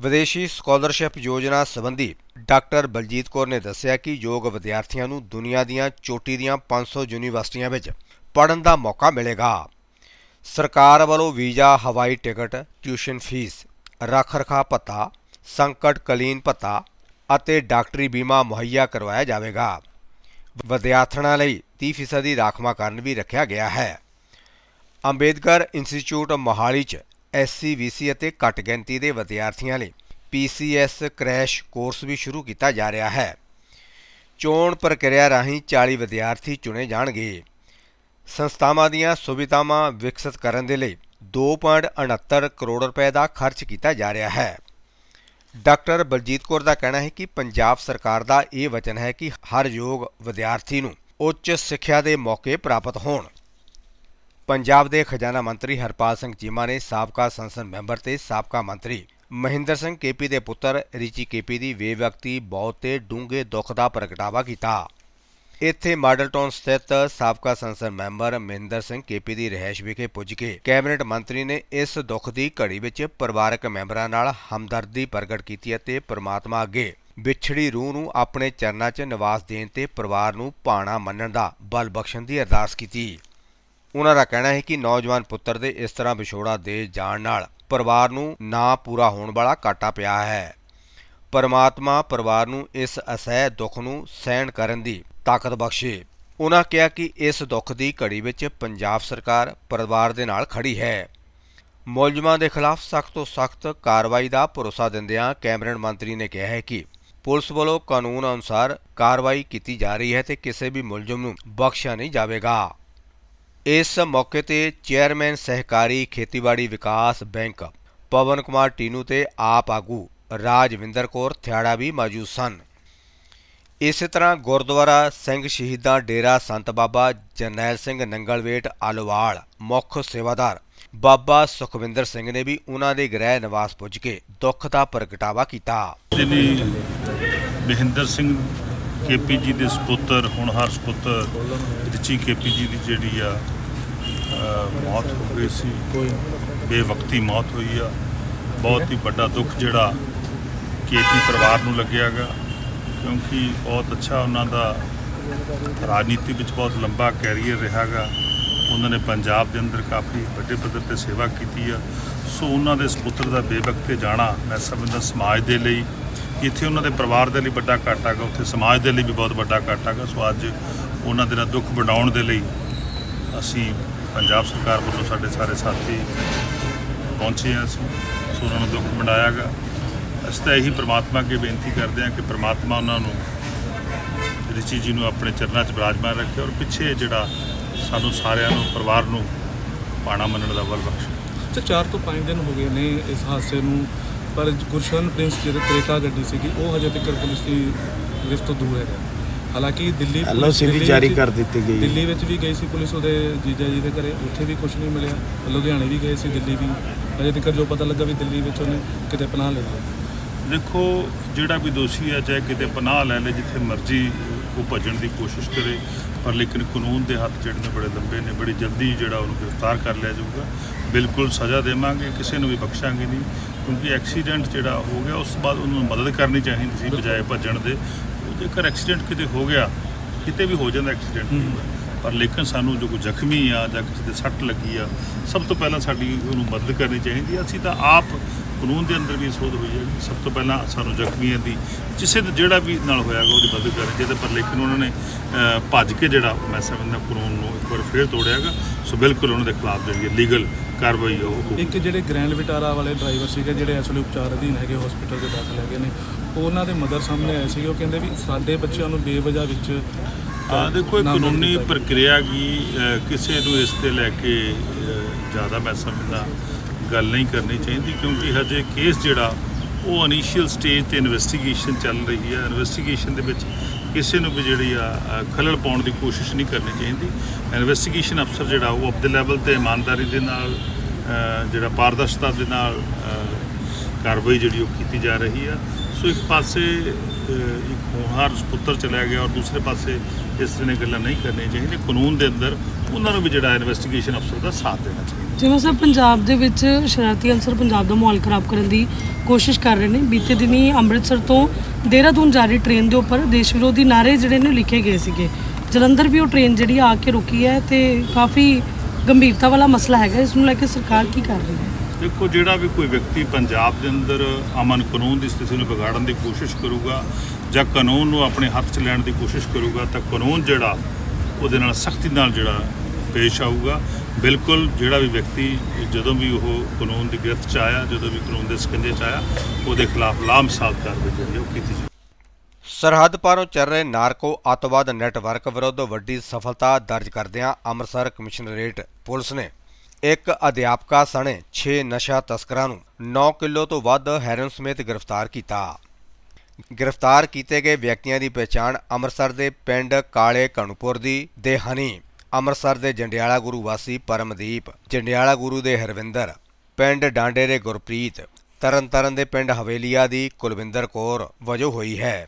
Speaker 1: ਵਿਦੇਸ਼ੀ ਸਕਾਲਰਸ਼ਿਪ ਯੋਜਨਾ ਸੰਬੰਧੀ ਡਾਕਟਰ ਬਲਜੀਤ ਕੌਰ ਨੇ ਦੱਸਿਆ ਕਿ ਯੋਗ ਵਿਦਿਆਰਥੀਆਂ ਨੂੰ ਦੁਨੀਆ ਦੀਆਂ ਚੋਟੀ ਦੀਆਂ 500 ਯੂਨੀਵਰਸਿਟੀਆਂ ਵਿੱਚ ਪੜ੍ਹਨ ਦਾ ਮੌਕਾ ਮਿਲੇਗਾ। ਸਰਕਾਰ ਵੱਲੋਂ ਵੀਜ਼ਾ, ਹਵਾਈ ਟਿਕਟ, ਟਿਊਸ਼ਨ ਫੀਸ ਰੱਖ ਰਖਾਅ ਭੱਤਾ ਸੰਕਟ ਕਲੀਨ ਭੱਤਾ ਅਤੇ ਡਾਕਟਰੀ ਬੀਮਾ ਮੁਹੱਈਆ ਕਰਵਾਇਆ ਜਾਵੇਗਾ। ਵਿਦਿਆਰਥਣਾਂ ਲਈ 30% ਦੀ ਰਾਖਵਾਂਕਰਨ ਵੀ ਰੱਖਿਆ ਗਿਆ ਹੈ। ਅੰਬੇਦਕਰ ਇੰਸਟੀਚਿਊਟ ਮੋਹਾਲੀ 'ਚ ਐਸਸੀਬੀਸੀ ਅਤੇ ਘੱਟ ਗਿਣਤੀ ਦੇ ਵਿਦਿਆਰਥੀਆਂ ਲਈ ਪੀਸੀਐਸ ਕ੍ਰੈਸ਼ ਕੋਰਸ ਵੀ ਸ਼ੁਰੂ ਕੀਤਾ ਜਾ ਰਿਹਾ ਹੈ। ਚੋਣ ਪ੍ਰਕਿਰਿਆ ਰਾਹੀਂ 40 ਵਿਦਿਆਰਥੀ ਚੁਣੇ ਜਾਣਗੇ। ਸੰਸਥਾਵਾਂ ਦੀਆਂ ਸੁਵਿਧਾਵਾਂ ਵਿਕਸਿਤ ਕਰਨ ਦੇ ਲਈ 2.69 ਕਰੋੜ ਰੁਪਏ ਦਾ ਖਰਚ ਕੀਤਾ ਜਾ ਰਿਹਾ ਹੈ। ਡਾਕਟਰ ਬਲਜੀਤ ਕੌਰ ਦਾ ਕਹਿਣਾ ਹੈ ਕਿ ਪੰਜਾਬ ਸਰਕਾਰ ਦਾ ਇਹ ਵਚਨ ਹੈ ਕਿ ਹਰ ਯੋਗ ਵਿਦਿਆਰਥੀ ਨੂੰ ਉੱਚ ਸਿੱਖਿਆ ਦੇ ਮੌਕੇ ਪ੍ਰਾਪਤ ਹੋਣ। ਪੰਜਾਬ ਦੇ ਖਜ਼ਾਨਾ ਮੰਤਰੀ ਹਰਪਾਲ ਸਿੰਘ ਚੀਮਾ ਨੇ ਸਾਬਕਾ ਸੰਸਦ ਮੈਂਬਰ ਤੇ ਸਾਬਕਾ ਮੰਤਰੀ ਮਹਿੰਦਰ ਸਿੰਘ ਕੇਪੀ ਦੇ ਪੁੱਤਰ ਰਿਚੀ ਕੇਪੀ ਦੀ ਬੇਵਕਤੀ ਬਹੁਤ ਤੇ ਡੂੰਘੇ ਦੁੱਖ ਦਾ ਪ੍ਰਗਟਾਵਾ ਕੀਤਾ। ਇੱਥੇ ਮਾਡਲ ਟਾਊਨ ਸਥਿਤ ਸਾਬਕਾ ਸੰਸਦ ਮੈਂਬਰ ਮਹਿੰਦਰ ਸਿੰਘ ਕੇਪੀ ਦੀ ਰਿਹਾਇਸ਼ ਵਿਖੇ ਪੁੱਜ ਕੇ ਕੈਬਨਿਟ ਮੰਤਰੀ ਨੇ ਇਸ ਦੁੱਖ ਦੀ ਘੜੀ ਵਿੱਚ ਪਰਿਵਾਰਕ ਮੈਂਬਰਾਂ ਨਾਲ ਹਮਦਰਦੀ ਪ੍ਰਗਟ ਕੀਤੀ ਅਤੇ ਪ੍ਰਮਾਤਮਾ ਅੱਗੇ ਵਿਛੜੀ ਰੂਹ ਨੂੰ ਆਪਣੇ ਚਰਨਾਂ 'ਚ ਨਿਵਾਸ ਦੇਣ ਤੇ ਪਰਿਵਾਰ ਨੂੰ ਭਾਣਾ ਮੰਨਣ ਦਾ ਬਲ ਬਖਸ਼ਣ ਦੀ ਅਰਦਾਸ ਕੀਤੀ। ਉਹਨਾਂ ਦਾ ਕਹਿਣਾ ਹੈ ਕਿ ਨੌਜਵਾਨ ਪੁੱਤਰ ਦੇ ਇਸ ਤਰ੍ਹਾਂ ਵਿਛੋੜਾ ਦੇ ਜਾਣ ਨਾਲ ਪਰਿਵਾਰ ਨੂੰ ਨਾ ਪੂਰਾ ਹੋਣ ਵਾਲਾ ਘਾਟਾ ਪਿਆ ਹੈ। ਪਰਮਾਤਮਾ ਪਰਿਵਾਰ ਨੂੰ ਇਸ ਅਸਹਿ ਦੁੱਖ ਨੂੰ ਸਹਿਣ ਕਰਨ ਦੀ ਤਾਕਤ ਬਖਸ਼ੇ। ਉਹਨਾਂ ਕਿਹਾ ਕਿ ਇਸ ਦੁੱਖ ਦੀ ਘੜੀ ਵਿੱਚ ਪੰਜਾਬ ਸਰਕਾਰ ਪਰਿਵਾਰ ਦੇ ਨਾਲ ਖੜੀ ਹੈ। ਮੁਲਜ਼ਮਾਂ ਦੇ ਖਿਲਾਫ ਸਖਤ ਤੋਂ ਸਖਤ ਕਾਰਵਾਈ ਦਾ ਭਰੋਸਾ ਦਿੰਦਿਆਂ ਕੈਬਨਿਟ ਮੰਤਰੀ ਨੇ ਕਿਹਾ ਹੈ ਕਿ ਪੁਲਿਸ ਵੱਲੋਂ ਕਾਨੂੰਨ ਅਨੁਸਾਰ ਕਾਰਵਾਈ ਕੀਤੀ ਜਾ ਰਹੀ ਹੈ ਤੇ ਕਿਸੇ ਵੀ ਮੁਲਜ਼ਮ ਨੂੰ ਬਖਸ਼ਿਆ ਨਹੀਂ ਜਾਵੇਗਾ। ਇਸ ਮੌਕੇ ਤੇ ਚੇਅਰਮੈਨ ਸਹਿਕਾਰੀ ਖੇਤੀਬਾੜੀ ਵਿਕਾਸ ਬੈਂਕ ਪਵਨ ਕੁਮਾਰ ਟੀਨੂ ਤੇ ਆਪ ਆਗੂ ਰਾਜਵਿੰਦਰ ਕੌਰ ਥਿਆੜਾ ਵੀ ਮੌਜੂਦ ਸਨ। ਇਸੇ ਤਰ੍ਹਾਂ ਗੁਰਦੁਆਰਾ ਸਿੰਘ ਸ਼ਹੀਦਾਂ ਡੇਰਾ ਸੰਤ ਬਾਬਾ ਜਰਨੈਲ ਸਿੰਘ ਨੰਗਲਵੇਟ ਆਲੋਵਾਲ ਮੁੱਖ ਸੇਵਾਦਾਰ ਬਾਬਾ ਸੁਖਵਿੰਦਰ ਸਿੰਘ ਨੇ ਵੀ ਉਹਨਾਂ ਦੇ ਗ੍ਰਹਿ ਨਿਵਾਸ ਪੁੱਜ ਕੇ ਦੁੱਖ ਦਾ ਪ੍ਰਗਟਾਵਾ ਕੀਤਾ।
Speaker 2: ਜਿਹਨੇ ਮਹਿੰਦਰ ਸਿੰਘ ਕੇਪੀਜੀ ਦੇ ਸੁਪੁੱਤਰ, ਹੋਣਹਾਰ ਸੁਪੁੱਤਰ, ਰਿਚੀ ਕੇਪੀਜੀ ਦੀ ਜਿਹੜੀ ਆ ਮੌਤ ਹੋ ਗਈ ਸੀ ਬੇਵਕਤੀ ਮੌਤ ਹੋਈ ਆ। ਬਹੁਤ ਹੀ ਵੱਡਾ ਦੁੱਖ ਜਿਹੜਾ ਕੇਪੀ ਪਰਿਵਾਰ ਨੂੰ ਲੱਗਿਆਗਾ ਕਿਉਂਕਿ ਬਹੁਤ ਅੱਛਾ ਉਹਨਾਂ ਦਾ ਰਾਜਨੀਤੀ ਵਿੱਚ ਬਹੁਤ ਲੰਬਾ ਕੈਰੀਅਰ ਰਿਹਾਗਾ ਉਹਨਾਂ ਨੇ ਪੰਜਾਬ ਦੇ ਅੰਦਰ ਕਾਫੀ ਵੱਡੇ ਪੱਧਰ ਤੇ ਸੇਵਾ ਕੀਤੀ ਆ। ਸੋ ਉਹਨਾਂ ਦੇ ਸੁਪੁੱਤਰ ਦਾ ਬੇਵਕਤੇ ਜਾਣਾ ਮੈਂ ਸਮਝਦਾ ਸਮਾਜ ਦੇ ਲਈ, ਇੱਥੇ ਉਹਨਾਂ ਦੇ ਪਰਿਵਾਰ ਦੇ ਲਈ ਵੱਡਾ ਘਾਟਾ ਗਾ, ਉੱਥੇ ਸਮਾਜ ਦੇ ਲਈ ਵੀ ਬਹੁਤ ਵੱਡਾ ਘਾਟਾ ਗਾ। ਸੋ ਅੱਜ ਉਹਨਾਂ ਦੇ ਨਾਲ ਦੁੱਖ ਵੰਡਾਉਣ ਦੇ ਲਈ ਅਸੀਂ ਪੰਜਾਬ ਸਰਕਾਰ ਵੱਲੋਂ ਸਾਡੇ ਸਾਰੇ ਸਾਥੀ ਪਹੁੰਚੇ ਹਾਂ ਅਸੀਂ, ਸੋ ਉਹਨਾਂ ਨੂੰ ਦੁੱਖ ਵੰਡਾਇਆ ਗਾ ਅਸੀਂ ਤਾਂ ਇਹੀ ਪ੍ਰਮਾਤਮਾ ਅੱਗੇ ਬੇਨਤੀ ਕਰਦੇ ਹਾਂ ਕਿ ਪ੍ਰਮਾਤਮਾ ਉਹਨਾਂ ਨੂੰ ਰਿਚੀ ਜੀ ਨੂੰ ਆਪਣੇ ਚਰਨਾਂ 'ਚ ਬਿਰਾਜਮਾਨ ਰੱਖੇ ਔਰ ਪਿੱਛੇ ਜਿਹੜਾ ਸਾਨੂੰ ਸਾਰਿਆਂ ਨੂੰ, ਪਰਿਵਾਰ ਨੂੰ ਪਾਣਾ ਮੰਨਣ ਦਾ ਬਲ ਬਖਸ਼ੇ।
Speaker 3: ਤੇ 4 ਤੋਂ 5 ਦਿਨ ਹੋ ਗਏ ਨੇ ਇਸ ਹਾਦਸੇ ਨੂੰ, ਪਰ ਗੁਰਸ਼ਨ ਪ੍ਰਿੰਸ ਜਿਹੜੇ ਕਰੇਟਾ ਗੱਡੀ ਸੀਗੀ, ਉਹ ਹਜੇ ਤੱਕ ਪੁਲਿਸ ਦੀ ਗ੍ਰਿਫਤ ਤੋਂ ਦੂਰ ਹੈਗਾ ਹਾਲਾਂਕਿ ਦਿੱਲੀ
Speaker 4: ਐਲਓਸੀ
Speaker 3: ਪੁਲਿਸ
Speaker 4: ਵੀ ਜਾਰੀ ਕਰ ਦਿੱਤੀ ਗਈ ਹੈ।
Speaker 3: ਦਿੱਲੀ ਵਿੱਚ ਵੀ ਗਈ ਸੀ ਪੁਲਿਸ ਉਹਦੇ ਜੀਜਾ ਜੀ ਦੇ ਘਰੇ। ਉੱਥੇ ਵੀ ਕੁਝ ਨਹੀਂ ਮਿਲਿਆ। ਲੁਧਿਆਣੇ ਵੀ ਗਏ ਸੀ ਦਿੱਲੀ ਵੀ। ਹਜੇ ਤੱਕ ਜੋ ਪਤਾ ਲੱਗਾ ਵੀ ਦਿੱਲੀ ਵਿੱਚ ਉਹਨੇ ਕਿਤੇ ਪਨਾਹ ਲਈ ਹੈ
Speaker 2: ਦੇਖੋ ਜਿਹੜਾ ਵੀ ਦੋਸ਼ੀ ਹੈ ਚਾਹੇ ਕਿਤੇ ਪਨਾਹ ਲੈ ਲੈ ਜਿੱਥੇ ਮਰਜ਼ੀ ਉਹ ਭੱਜਣ ਦੀ ਕੋਸ਼ਿਸ਼ ਕਰੇ ਪਰ ਲੇਕਿਨ ਕਾਨੂੰਨ ਦੇ ਹੱਥ ਜਿਹੜੇ ਨੇ ਬੜੇ ਲੰਬੇ ਨੇ। ਬੜੀ ਜਲਦੀ ਜਿਹੜਾ ਉਹਨੂੰ ਗ੍ਰਿਫਤਾਰ ਕਰ ਲਿਆ ਜਾਊਗਾ। ਬਿਲਕੁਲ ਸਜ਼ਾ ਦੇਵਾਂਗੇ ਕਿਸੇ ਨੂੰ ਵੀ ਬਖਸ਼ਾਂਗੇ ਨਹੀਂ ਕਿਉਂਕਿ ਐਕਸੀਡੈਂਟ ਜਿਹੜਾ ਹੋ ਗਿਆ ਉਸ ਤੋਂ ਬਾਅਦ ਉਹਨੂੰ ਮਦਦ ਕਰਨੀ ਚਾਹੀਦੀ ਸੀ ਬਜਾਏ ਭੱਜਣ ਦੇ। ਜੇਕਰ ਐਕਸੀਡੈਂਟ ਕਿਤੇ ਹੋ ਗਿਆ ਕਿਤੇ ਵੀ ਹੋ ਜਾਂਦਾ ਐਕਸੀਡੈਂਟ। ਪਰ ਲੇਕਿਨ ਸਾਨੂੰ ਜੋ ਕੋਈ ਜ਼ਖਮੀ ਆ ਜਾਂ ਕਿਸੇ ਦੇ ਸੱਟ ਲੱਗੀ ਆ ਸਭ ਤੋਂ ਪਹਿਲਾਂ ਸਾਡੀ ਉਹਨੂੰ ਮਦਦ ਕਰਨੀ ਚਾਹੀਦੀ ਆ। ਅਸੀਂ ਤਾਂ ਆਪ ਕਾਨੂੰਨ ਦੇ ਅੰਦਰ ਵੀ ਸੋਧ ਹੋਈ ਹੈ ਸਭ ਤੋਂ ਪਹਿਲਾਂ ਸਾਨੂੰ ਜ਼ਖਮੀਆਂ ਦੀ ਕਿਸੇ ਦਾ ਜਿਹੜਾ ਵੀ ਨਾਲ ਹੋਇਆਗਾ ਉਹਦੀ ਮਦਦ ਕਰਨੀ ਚਾਹੀਦੀ ਪਰ ਲੇਕਿਨ ਉਹਨਾਂ ਨੇ ਭੱਜ ਕੇ ਜਿਹੜਾ ਮੈਂ ਸਮਝਦਾ ਕਾਨੂੰਨ ਨੂੰ ਇੱਕ ਵਾਰ ਫੇਰ ਤੋੜਿਆਗਾ ਸੋ ਬਿਲਕੁਲ ਉਹਨਾਂ ਦੇ ਖਿਲਾਫ ਜਿਹੜੀ ਲੀਗਲ ਕਾਰਵਾਈ ਆ ਉਹ।
Speaker 3: ਇੱਕ ਜਿਹੜੇ ਗ੍ਰੈਂਡ ਵਿਟਾਰਾ ਵਾਲੇ ਡਰਾਈਵਰ ਸੀਗੇ ਜਿਹੜੇ ਇਸ ਵੇਲੇ ਉਪਚਾਰ ਅਧੀਨ ਹੈਗੇ ਹਸਪੀਟਲ ਦੇ ਦਾਖਲ ਹੈਗੇ ਨੇ ਉਹਨਾਂ ਦੇ ਮਦਰ ਸਾਹਮਣੇ ਆਏ ਸੀਗੇ ਉਹ ਕਹਿੰਦੇ ਵੀ ਸਾਡੇ ਬੱਚਿਆਂ ਨੂੰ ਬੇਵਜ੍ਹਾ ਵਿੱਚ
Speaker 2: ਹਾਂ ਦੇਖੋ ਇਹ ਕਾਨੂੰਨੀ। ਪ੍ਰਕਿਰਿਆ ਕੀ ਕਿਸੇ ਨੂੰ ਇਸ ਤੇ ਲੈ ਕੇ ਜ਼ਿਆਦਾ ਮੈਂ ਸਮਝਦਾ ਗੱਲ ਨਹੀਂ ਕਰਨੀ ਚਾਹੀਦੀ ਕਿਉਂਕਿ ਹਜੇ ਕੇਸ ਜਿਹੜਾ ਉਹ ਇਨੀਸ਼ੀਅਲ ਸਟੇਜ ਤੇ ਇਨਵੈਸਟੀਗੇਸ਼ਨ ਚੱਲ ਰਹੀ ਹੈ ਇਨਵੈਸਟੀਗੇਸ਼ਨ ਦੇ ਵਿੱਚ ਕਿਸੇ ਨੂੰ ਵੀ ਜਿਹੜੀ ਆ ਅਹ, ਖਲਲ ਪਾਉਣ ਦੀ ਕੋਸ਼ਿਸ਼ ਨਹੀਂ ਕਰਨੀ ਚਾਹੀਦੀ। ਇਨਵੈਸਟੀਗੇਸ਼ਨ ਅਫਸਰ ਜਿਹੜਾ ਉਹ ਅਪ ਦੇ ਲੈਵਲ ਤੇ ਇਮਾਨਦਾਰੀ ਦੇ ਨਾਲ ਜਿਹੜਾ ਪਾਰਦਰਸ਼ਤਾ ਦੇ ਨਾਲ ਕਾਰਵਾਈ ਜਿਹੜੀ ਉਹ ਕੀਤੀ ਜਾ ਰਹੀ ਆ। ਸੋ ਇੱਕ ਪਾਸੇ ਇੱਕ ਹੋਣਹਾਰ ਸੁਪੁੱਤਰ ਚਲਿਆ ਗਿਆ ਔਰ ਦੂਸਰੇ ਪਾਸੇ ਇਸ ਤਰ੍ਹਾਂ ਦੀਆਂ ਗੱਲਾਂ ਨਹੀਂ ਕਰਨੀਆਂ ਚਾਹੀਦੀਆਂ। ਕਾਨੂੰਨ ਦੇ ਅੰਦਰ ਉਹਨਾਂ ਨੂੰ ਵੀ ਜਿਹੜਾ ਇਨਵੈਸਟੀਗੇਸ਼ਨ ਅਫਸਰ ਦਾ ਸਾਥ ਦੇਣਾ ਚਾਹੀਦਾ।
Speaker 5: ਜਿਵੇਂ ਸਰ ਪੰਜਾਬ ਦੇ ਵਿੱਚ ਸ਼ਰਾਰਤੀ ਅਨਸਰ ਪੰਜਾਬ ਦਾ ਮਾਹੌਲ ਖਰਾਬ ਕਰਨ ਦੀ ਕੋਸ਼ਿਸ਼ ਕਰ ਰਹੇ ਨੇ। ਬੀਤੇ ਦਿਨੀ ਅੰਮ੍ਰਿਤਸਰ ਤੋਂ ਦੇਹਰਾਦੂਨ ਜਾ ਰਹੀ ਟ੍ਰੇਨ ਦੇ ਉੱਪਰ ਦੇਸ਼ ਵਿਰੋਧੀ ਨਾਰੇ ਜਿਹੜੇ ਨੇ ਲਿਖੇ ਗਏ ਸੀਗੇ। ਜਲੰਧਰ ਵੀ ਉਹ ਟ੍ਰੇਨ ਜਿਹੜੀ ਆ ਕੇ ਰੁਕੀ ਹੈ ਤੇ ਕਾਫੀ ਗੰਭੀਰਤਾ ਵਾਲਾ ਮਸਲਾ ਹੈਗਾ। ਇਸ ਨੂੰ ਲੈ ਕੇ ਸਰਕਾਰ ਕੀ ਕਰ ਰਹੀ ਹੈ?
Speaker 2: ਦੇਖੋ ਜਿਹੜਾ ਵੀ ਕੋਈ ਵਿਅਕਤੀ ਪੰਜਾਬ ਦੇ ਅੰਦਰ ਅਮਨ ਕਾਨੂੰਨ ਦੀ ਸਥਿਤੀ ਨੂੰ ਵਿਗਾੜਨ ਦੀ ਕੋਸ਼ਿਸ਼ ਕਰੂਗਾ ਜਾਂ ਕਾਨੂੰਨ ਨੂੰ ਆਪਣੇ ਹੱਥ 'ਚ ਲੈਣ ਦੀ ਕੋਸ਼ਿਸ਼ ਕਰੂਗਾ ਤਾਂ ਕਾਨੂੰਨ ਜਿਹੜਾ ਉਹਦੇ ਨਾਲ ਸਖਤੀ ਨਾਲ ਜਿਹੜਾ ਪੇਸ਼ ਆਊਗਾ। ਬਿਲਕੁਲ ਜਿਹੜਾ ਵੀ ਵਿਅਕਤੀ ਜਦੋਂ ਵੀ ਉਹ ਕਾਨੂੰਨ ਦੀ ਗ੍ਰਿਫਤ 'ਚ ਆਇਆ, ਜਦੋਂ ਵੀ ਕਾਨੂੰਨ ਦੇ ਸਕੰਜੇ 'ਚ ਆਇਆ, ਉਹਦੇ ਖਿਲਾਫ ਲਾਮਸਾਬ ਕਾਰਵਾਈ ਜਿਹੜੀ ਉਹ ਕੀਤੀ ਜਾਊ।
Speaker 1: ਸਰਹੱਦ ਪਾਰੋਂ ਚੱਲ ਰਹੇ ਨਾਰਕੋ ਅੱਤਵਾਦ ਨੈਟਵਰਕ ਵਿਰੁੱਧ ਵੱਡੀ ਸਫਲਤਾ ਦਰਜ ਕਰਦਿਆਂ ਅੰਮ੍ਰਿਤਸਰ ਕਮਿਸ਼ਨਰੇਟ ਪੁਲਿਸ ਨੇ ਇੱਕ ਅਧਿਆਪਕਾ ਸਣੇ 6 ਨਸ਼ਾ ਤਸਕਰਾਂ ਨੂੰ 9 ਕਿਲੋ ਤੋਂ ਵੱਧ ਹੈਰਨ ਸਮੇਤ ਗ੍ਰਿਫਤਾਰ ਕੀਤਾ। ਗ੍ਰਿਫਤਾਰ ਕੀਤੇ ਗਏ ਵਿਅਕਤੀਆਂ ਦੀ ਪਛਾਣ ਅੰਮ੍ਰਿਤਸਰ ਦੇ ਪਿੰਡ ਕਾਲੇ ਕਣੂਪੁਰ ਦੀ ਦੇ ਹਨੀ ਅੰਮ੍ਰਿਤਸਰ ਦੇ ਜੰਡਿਆਲਾ ਗੁਰੂ ਵਾਸੀ ਪਰਮਦੀਪ, ਜੰਡਿਆਲਾ ਗੁਰੂ ਦੇ ਹਰਵਿੰਦਰ, ਪਿੰਡ ਡਾਂਡੇ ਦੇ ਗੁਰਪ੍ਰੀਤ, ਤਰਨਤਾਰਨ ਦੇ ਪਿੰਡ ਹਵੇਲੀਆ ਦੀ ਕੁਲਵਿੰਦਰ ਕੌਰ ਵਜੋਂ ਹੋਈ ਹੈ।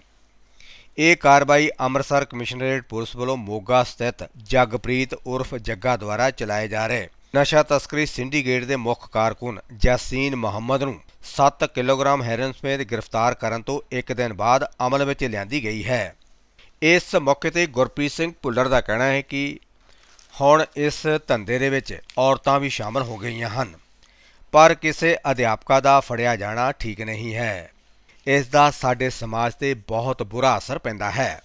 Speaker 1: ਇਹ ਕਾਰਵਾਈ ਅੰਮ੍ਰਿਤਸਰ ਕਮਿਸ਼ਨਰੇਟ ਪੁਲਿਸ ਵੱਲੋਂ ਮੋਗਾ ਸਥਿਤ ਜਗਪ੍ਰੀਤ ਉਰਫ ਜੱਗਾ ਦੁਆਰਾ ਚਲਾਏ ਜਾ ਰਹੇ ਨਸ਼ਾ ਤਸਕਰੀ ਸਿੰਡੀਕੇਟ ਦੇ ਮੁੱਖ ਕਾਰਕੁਨ ਜੈਸੀਨ ਮੁਹੰਮਦ ਨੂੰ 7 ਕਿਲੋਗ੍ਰਾਮ ਹੈਰਨ ਸਮੇਤ ਗ੍ਰਿਫਤਾਰ ਕਰਨ ਤੋਂ ਇੱਕ ਦਿਨ ਬਾਅਦ ਅਮਲ ਵਿੱਚ ਲਿਆਂਦੀ ਗਈ ਹੈ। ਇਸ ਮੌਕੇ ਤੇ ਗੁਰਪ੍ਰੀਤ ਸਿੰਘ ਭੁੱਲਰ ਦਾ ਕਹਿਣਾ ਹੈ ਕਿ ਹੁਣ ਇਸ ਧੰਦੇ ਦੇ ਵਿੱਚ ਔਰਤਾਂ ਵੀ ਸ਼ਾਮਲ ਹੋ ਗਈਆਂ ਹਨ। ਪਰ ਕਿਸੇ ਅਧਿਆਪਕਾ ਦਾ ਫੜਿਆ ਜਾਣਾ ਠੀਕ ਨਹੀਂ ਹੈ। ਇਸ ਦਾ ਸਾਡੇ ਸਮਾਜ ਤੇ ਬਹੁਤ ਬੁਰਾ ਅਸਰ ਪੈਂਦਾ ਹੈ।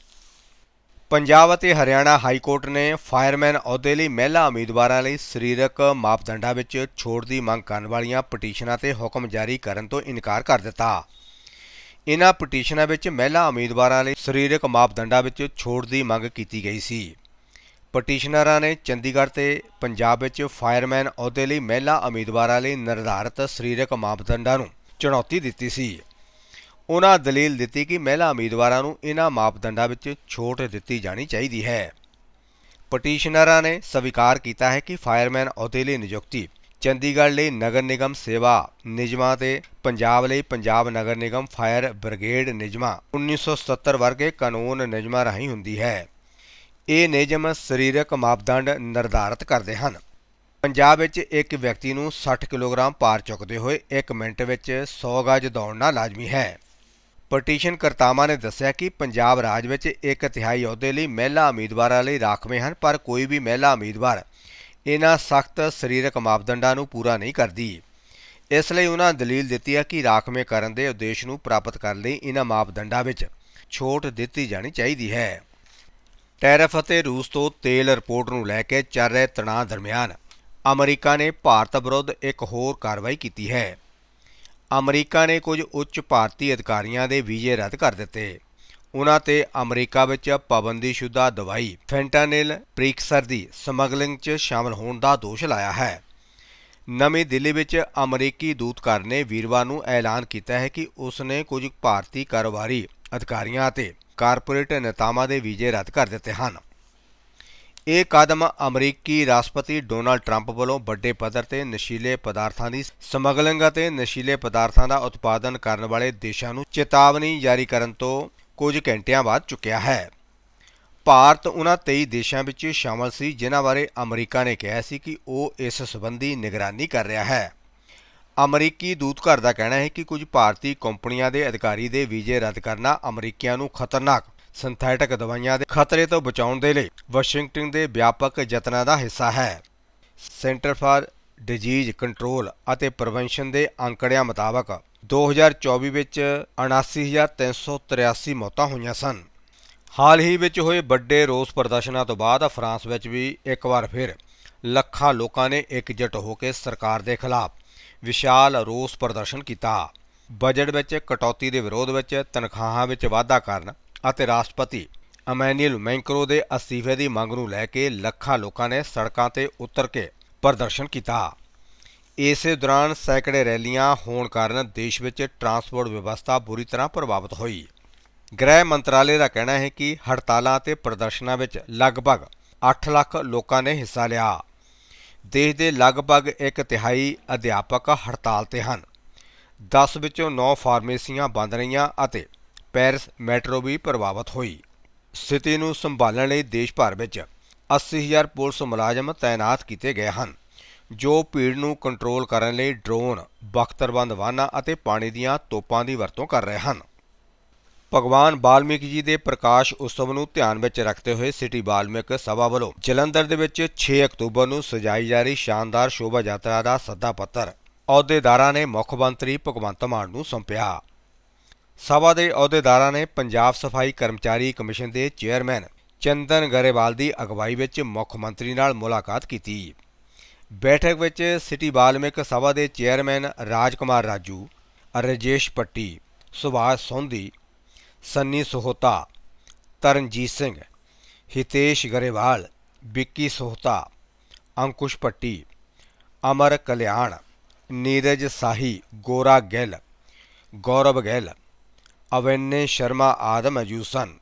Speaker 1: ਪੰਜਾਬ ਅਤੇ ਹਰਿਆਣਾ ਹਾਈ ਕੋਰਟ ਨੇ ਫਾਇਰਮੈਨ ਅਹੁਦੇ ਲਈ ਮਹਿਲਾ ਉਮੀਦਵਾਰਾਂ ਲਈ ਸਰੀਰਕ ਮਾਪਦੰਡਾਂ ਵਿੱਚ ਛੋਟ ਦੀ ਮੰਗ ਕਰਨ ਵਾਲੀਆਂ ਪਟੀਸ਼ਨਾਂ ਤੇ ਹੁਕਮ ਜਾਰੀ ਕਰਨ ਤੋਂ ਇਨਕਾਰ ਕਰ ਦਿੱਤਾ। ਇਨ੍ਹਾਂ ਪਟੀਸ਼ਨਾਂ ਵਿੱਚ ਮਹਿਲਾ ਉਮੀਦਵਾਰਾਂ ਲਈ ਸਰੀਰਕ ਮਾਪਦੰਡਾਂ ਵਿੱਚ ਛੋਟ ਦੀ ਮੰਗ ਕੀਤੀ ਗਈ ਸੀ। ਪਟੀਸ਼ਨਰਾਂ ਨੇ ਚੰਡੀਗੜ੍ਹ ਤੇ ਪੰਜਾਬ ਵਿੱਚ ਫਾਇਰਮੈਨ ਅਹੁਦੇ ਲਈ ਮਹਿਲਾ ਉਮੀਦਵਾਰਾਂ ਲਈ ਨਿਰਧਾਰਤ ਸਰੀਰਕ ਮਾਪਦੰਡਾਂ ਨੂੰ ਚੁਣੌਤੀ ਦਿੱਤੀ ਸੀ। ਉਹਨਾਂ ਦਲੀਲ ਦਿੱਤੀ ਕਿ ਮਹਿਲਾ ਉਮੀਦਵਾਰਾਂ ਨੂੰ ਇਹਨਾਂ ਮਾਪਦੰਡਾਂ ਵਿੱਚ ਛੋਟ ਦਿੱਤੀ ਜਾਣੀ ਚਾਹੀਦੀ ਹੈ। ਪਟੀਸ਼ਨਰਾਂ ਨੇ ਸਵੀਕਾਰ ਕੀਤਾ ਹੈ ਕਿ ਫਾਇਰਮੈਨ ਅਹੁਦੇ ਲਈ ਨਿਯੁਕਤੀ ਚੰਡੀਗੜ੍ਹ ਲਈ ਨਗਰ ਨਿਗਮ ਸੇਵਾ ਨਿਯਮਾਂ ਤੇ ਪੰਜਾਬ ਲਈ ਪੰਜਾਬ ਨਗਰ ਨਿਗਮ ਫਾਇਰ ਬ੍ਰਿਗੇਡ ਨਿਯਮਾਂ 1970 ਵਰਗੇ ਕਾਨੂੰਨ ਨਿਯਮਾਂ ਰਾਹੀਂ ਹੁੰਦੀ ਹੈ। ਇਹ ਨਿਯਮ ਸਰੀਰਕ ਮਾਪਦੰਡ ਨਿਰਧਾਰਤ ਕਰਦੇ ਹਨ। ਪੰਜਾਬ ਵਿੱਚ ਇੱਕ ਵਿਅਕਤੀ ਨੂੰ 60 ਕਿਲੋਗ੍ਰਾਮ ਭਾਰ ਚੁੱਕਦੇ ਹੋਏ 1 ਮਿੰਟ ਵਿੱਚ 100 ਗਜ ਦੌੜਨਾ ਲਾਜ਼ਮੀ ਹੈ। ਪਟੀਸ਼ਨ ਕਰਤਾਵਾਂ ਨੇ ਦੱਸਿਆ ਕਿ ਪੰਜਾਬ ਰਾਜ ਵਿੱਚ ਇੱਕ ਤਿਹਾਈ ਅਹੁਦੇ ਲਈ ਮਹਿਲਾ ਉਮੀਦਵਾਰਾਂ ਲਈ ਰਾਖਵੇਂ ਹਨ, ਪਰ ਕੋਈ ਵੀ ਮਹਿਲਾ ਉਮੀਦਵਾਰ ਇਹਨਾਂ ਸਖਤ ਸਰੀਰਕ ਮਾਪਦੰਡਾਂ ਨੂੰ ਪੂਰਾ ਨਹੀਂ ਕਰਦੀ। ਇਸ ਲਈ ਉਹਨਾਂ ਦਲੀਲ ਦਿੱਤੀ ਹੈ ਕਿ ਰਾਖਵੇਂ ਕਰਨ ਦੇ ਉਦੇਸ਼ ਨੂੰ ਪ੍ਰਾਪਤ ਕਰਨ ਲਈ ਇਹਨਾਂ ਮਾਪਦੰਡਾਂ ਵਿੱਚ ਛੋਟ ਦਿੱਤੀ ਜਾਣੀ ਚਾਹੀਦੀ ਹੈ। ਟੈਰਫ ਅਤੇ ਰੂਸ ਤੋਂ ਤੇਲ ਰਿਪੋਰਟ ਨੂੰ ਲੈ ਕੇ ਚੱਲ ਰਹੇ ਤਣਾਅ ਦਰਮਿਆਨ ਅਮਰੀਕਾ ਨੇ ਭਾਰਤ ਵਿਰੁੱਧ ਇੱਕ ਹੋਰ ਕਾਰਵਾਈ ਕੀਤੀ ਹੈ। ਅਮਰੀਕਾ ਨੇ ਕੁਝ ਉੱਚ ਭਾਰਤੀ ਅਧਿਕਾਰੀਆਂ ਦੇ ਵੀਜ਼ੇ ਰੱਦ ਕਰ ਦਿੱਤੇ। ਉਨ੍ਹਾਂ ਤੇ ਅਮਰੀਕਾ ਵਿੱਚ ਪਾਬੰਦੀਸ਼ੁਦਾ ਦਵਾਈ, ਫੈਂਟਾਨਿਲ, ਪ੍ਰੀਕਸਰ ਦੀ ਸਮਗਲਿੰਗ 'ਚ ਸ਼ਾਮਲ ਹੋਣ ਦਾ ਦੋਸ਼ ਲਾਇਆ ਹੈ। ਨਵੀਂ ਦਿੱਲੀ ਵਿੱਚ ਅਮਰੀਕੀ ਦੂਤਘਰ ਨੇ ਵੀਰਵਾਰ ਨੂੰ ਐਲਾਨ ਕੀਤਾ ਹੈ ਕਿ ਉਸ ਨੇ ਕੁਝ ਭਾਰਤੀ ਕਾਰੋਬਾਰੀ ਅਧਿਕਾਰੀਆਂ ਅਤੇ ਕਾਰਪੋਰੇਟ ਨੇਤਾਵਾਂ ਦੇ ਵੀਜ਼ੇ ਰੱਦ ਕਰ ਦਿੱਤੇ ਹਨ। ਇਹ ਕਦਮ ਅਮਰੀਕੀ ਰਾਸ਼ਟਰਪਤੀ ਡੋਨਾਲਡ ਟਰੰਪ ਵੱਲੋਂ ਵੱਡੇ ਪੱਧਰ ਤੇ ਨਸ਼ੀਲੇ ਪਦਾਰਥਾਂ ਦੀ ਸਮਗਲਿੰਗ ਅਤੇ ਨਸ਼ੀਲੇ ਪਦਾਰਥਾਂ ਦਾ ਉਤਪਾਦਨ ਕਰਨ ਵਾਲੇ ਦੇਸ਼ਾਂ ਨੂੰ ਚੇਤਾਵਨੀ ਜਾਰੀ ਕਰਨ ਤੋਂ ਕੁਝ ਘੰਟਿਆਂ ਬਾਅਦ ਚੁੱਕਿਆ ਹੈ। ਭਾਰਤ ਉਹਨਾਂ 23 ਦੇਸ਼ਾਂ ਵਿੱਚ ਸ਼ਾਮਲ ਸੀ, ਜਿਨ੍ਹਾਂ ਬਾਰੇ ਅਮਰੀਕਾ ਨੇ ਕਿਹਾ ਸੀ ਕਿ ਉਹ ਇਸ ਸੰਬੰਧੀ ਨਿਗਰਾਨੀ ਕਰ ਰਿਹਾ ਹੈ। ਅਮਰੀਕੀ ਦੂਤਘਰ ਦਾ ਕਹਿਣਾ ਹੈ ਕਿ ਕੁਝ ਭਾਰਤੀ ਕੰਪਨੀਆਂ ਦੇ ਅਧਿਕਾਰੀ ਦੇ ਵੀਜ਼ੇ ਰੱਦ ਕਰਨਾ ਅਮਰੀਕੀਆਂ ਨੂੰ ਖਤਰਨਾਕ ਸਿੰਥੈਟਿਕ ਦਵਾਈਆਂ ਦੇ ਖਤਰੇ ਤੋਂ ਬਚਾਉਣ ਦੇ ਲਈ ਵਾਸ਼ਿੰਗਟਨ ਦੇ ਵਿਆਪਕ ਯਤਨਾਂ ਦਾ ਹਿੱਸਾ ਹੈ। ਸੈਂਟਰ ਫਾਰ ਡਿਜ਼ੀਜ਼ ਕੰਟਰੋਲ ਅਤੇ ਪ੍ਰੀਵੈਂਸ਼ਨ ਦੇ ਅੰਕੜਿਆਂ ਮੁਤਾਬਕ 2024 ਵਿੱਚ 79383 ਮੌਤਾਂ ਹੋਈਆਂ ਸਨ। ਹਾਲ ਹੀ ਵਿੱਚ ਹੋਏ ਵੱਡੇ ਰੋਸ ਪ੍ਰਦਰਸ਼ਨਾਂ ਤੋਂ ਬਾਅਦ ਫਰਾਂਸ ਵਿੱਚ ਵੀ ਇੱਕ ਵਾਰ ਫਿਰ ਲੱਖਾਂ ਲੋਕਾਂ ਨੇ ਇਕਜੁੱਟ ਹੋ ਕੇ ਸਰਕਾਰ ਦੇ ਖਿਲਾਫ ਵਿਸ਼ਾਲ ਰੋਸ ਪ੍ਰਦਰਸ਼ਨ ਕੀਤਾ। ਬਜਟ ਵਿੱਚ ਕਟੌਤੀ ਦੇ ਵਿਰੋਧ ਵਿੱਚ ਤਨਖਾਹਾਂ ਵਿੱਚ ਵਾਧਾ ਕਰਨ ਅਤੇ ਰਾਸ਼ਟਰਪਤੀ ਅਮੈਨੂਅਲ ਮੈਂਕਰੋ ਦੇ ਅਸਤੀਫੇ ਦੀ ਮੰਗ ਨੂੰ ਲੈ ਕੇ ਲੱਖਾਂ ਲੋਕਾਂ ਨੇ ਸੜਕਾਂ ਤੇ ਉਤਰ ਕੇ ਪ੍ਰਦਰਸ਼ਨ ਕੀਤਾ। ਇਸੇ ਦੌਰਾਨ ਸੈਂਕੜੇ ਰੈਲੀਆਂ ਹੋਣ ਕਾਰਨ ਦੇਸ਼ ਵਿੱਚ ਟਰਾਂਸਪੋਰਟ ਵਿਵਸਥਾ ਬੁਰੀ ਤਰ੍ਹਾਂ ਪ੍ਰਭਾਵਿਤ ਹੋਈ। ਗ੍ਰਹਿ ਮੰਤਰਾਲੇ ਦਾ ਕਹਿਣਾ ਹੈ ਕਿ ਹੜਤਾਲਾਂ ਅਤੇ ਪ੍ਰਦਰਸ਼ਨਾਂ ਵਿੱਚ ਲਗਭਗ 8 ਲੱਖ ਲੋਕਾਂ ਨੇ ਹਿੱਸਾ ਲਿਆ। ਦੇਸ਼ ਦੇ ਲਗਭਗ ਇੱਕ ਤਿਹਾਈ ਅਧਿਆਪਕ ਹੜਤਾਲ ਤੇ ਹਨ। 10 ਵਿੱਚੋਂ 9 ਫਾਰਮੇਸੀਆਂ ਬੰਦ ਰਹੀਆਂ ਅਤੇ ਪੈਰਿਸ ਮੈਟਰੋ ਵੀ ਪ੍ਰਭਾਵਿਤ ਹੋਈ। ਸਥਿਤੀ ਨੂੰ ਸੰਭਾਲਣ ਲਈ ਦੇਸ਼ ਭਰ ਵਿੱਚ 80000 ਪੁਲਿਸ ਮੁਲਾਜ਼ਮ ਤਾਇਨਾਤ ਕੀਤੇ ਗਏ ਹਨ, ਜੋ ਭੀੜ ਨੂੰ ਕੰਟਰੋਲ ਕਰਨ ਲਈ ਡਰੋਨ, ਬਖਤਰਬੰਦ ਵਾਹਨਾਂ ਅਤੇ ਪਾਣੀ ਦੀਆਂ ਤੋਪਾਂ ਦੀ ਵਰਤੋਂ ਕਰ ਰਹੇ ਹਨ। ਭਗਵਾਨ ਬਾਲਮੀਕ ਜੀ ਦੇ ਪ੍ਰਕਾਸ਼ ਉਤਸਵ ਨੂੰ ਧਿਆਨ ਵਿੱਚ ਰੱਖਦੇ ਹੋਏ ਸਿਟੀ ਬਾਲਮੀਕ ਸਭਾ ਵੱਲੋਂ ਜਲੰਧਰ ਦੇ ਵਿੱਚ 6 ਅਕਤੂਬਰ ਨੂੰ ਸਜਾਈ ਜਾ ਰਹੀ ਸ਼ਾਨਦਾਰ ਸ਼ੋਭਾ ਯਾਤਰਾ ਦਾ ਸੱਦਾ ਪੱਤਰ ਅਹੁਦੇਦਾਰਾਂ ਨੇ ਮੁੱਖ ਮੰਤਰੀ ਭਗਵੰਤ ਮਾਨ ਨੂੰ ਸੌਂਪਿਆ। ਸਭਾ ਦੇ ਅਹੁਦੇਦਾਰਾਂ ਨੇ ਪੰਜਾਬ ਸਫ਼ਾਈ ਕਰਮਚਾਰੀ ਕਮਿਸ਼ਨ ਦੇ ਚੇਅਰਮੈਨ ਚੰਦਨ ਗਰੇਵਾਲ ਦੀ ਅਗਵਾਈ ਵਿੱਚ ਮੁੱਖ ਮੰਤਰੀ ਨਾਲ ਮੁਲਾਕਾਤ ਕੀਤੀ। ਬੈਠਕ ਵਿੱਚ ਸਿਟੀ ਬਾਲਮਿਕ ਸਭਾ ਦੇ ਚੇਅਰਮੈਨ ਰਾਜਕੁਮਾਰ ਰਾਜੂ, ਰਜੇਸ਼ ਪੱਟੀ, ਸੁਭਾਸ਼ ਸੌਂਧੀ ਸੰਨੀ ਸੋਹਤਾ, ਤਰਨਜੀਤ ਸਿੰਘ, ਹਿਤੇਸ਼ ਗਰੇਵਾਲ, ਵਿੱਕੀ ਸੋਹਤਾ, ਅੰਕੁਸ਼ ਪੱਟੀ ਅਮਰ ਕਲਿਆਣ, ਨੀਰਜ ਸਾਹੀ, ਗੋਰਾ ਗਿੱਲ, ਗੌਰਵ ਗਿੱਲ, ਅਵੈਨੇ ਸ਼ਰਮਾ ਆਦਿ ਮੌਜੂਦ ਸਨ।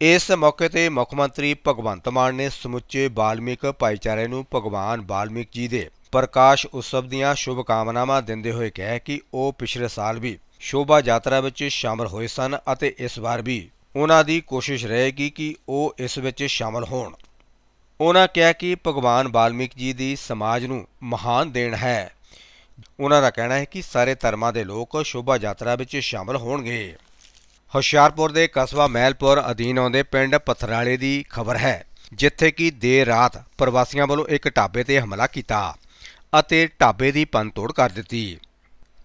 Speaker 1: ਇਸ ਮੌਕੇ ਤੇ ਮੁੱਖ ਮੰਤਰੀ ਭਗਵੰਤ ਮਾਨ ਨੇ ਸਮੁੱਚੇ ਬਾਲਮਿਕ ਭਾਈਚਾਰੇ ਨੂੰ ਭਗਵਾਨ ਬਾਲਮਿਕ ਜੀ ਦੇ ਪ੍ਰਕਾਸ਼ ਉਤਸਵ ਦੀਆਂ ਸ਼ੁਭ ਕਾਮਨਾਵਾਂ ਦਿੰਦੇ ਹੋਏ ਕਿਹਾ ਕਿ ਉਹ ਪਿਛਲੇ ਸਾਲ ਵੀ ਸ਼ੋਭਾ ਯਾਤਰਾ ਵਿੱਚ ਸ਼ਾਮਲ ਹੋਏ ਸਨ ਅਤੇ ਇਸ ਵਾਰ ਵੀ ਉਹਨਾਂ ਦੀ ਕੋਸ਼ਿਸ਼ ਰਹੇਗੀ ਕਿ ਉਹ ਇਸ ਵਿੱਚ ਸ਼ਾਮਲ ਹੋਣ। ਉਹਨਾਂ ਕਿਹਾ ਕਿ ਭਗਵਾਨ ਵਾਲਮੀਕ ਜੀ ਦੀ ਸਮਾਜ ਨੂੰ ਮਹਾਨ ਦੇਣ ਹੈ। ਉਹਨਾਂ ਦਾ ਕਹਿਣਾ ਹੈ ਕਿ ਸਾਰੇ ਧਰਮਾਂ ਦੇ ਲੋਕ ਸ਼ੋਭਾ ਯਾਤਰਾ ਵਿੱਚ ਸ਼ਾਮਲ ਹੋਣਗੇ। ਹੁਸ਼ਿਆਰਪੁਰ ਦੇ ਕਸਬਾ ਮਹਿਲਪੁਰ ਅਧੀਨ ਆਉਂਦੇ ਪਿੰਡ ਪਥਰਾਲੇ ਦੀ ਖਬਰ ਹੈ, ਜਿੱਥੇ ਕਿ ਦੇਰ ਰਾਤ ਪ੍ਰਵਾਸੀਆਂ ਵੱਲੋਂ ਇੱਕ ਢਾਬੇ ਤੇ ਹਮਲਾ ਕੀਤਾ ਅਤੇ ਢਾਬੇ ਦੀ ਪੰਤੋੜ ਕਰ ਦਿੱਤੀ।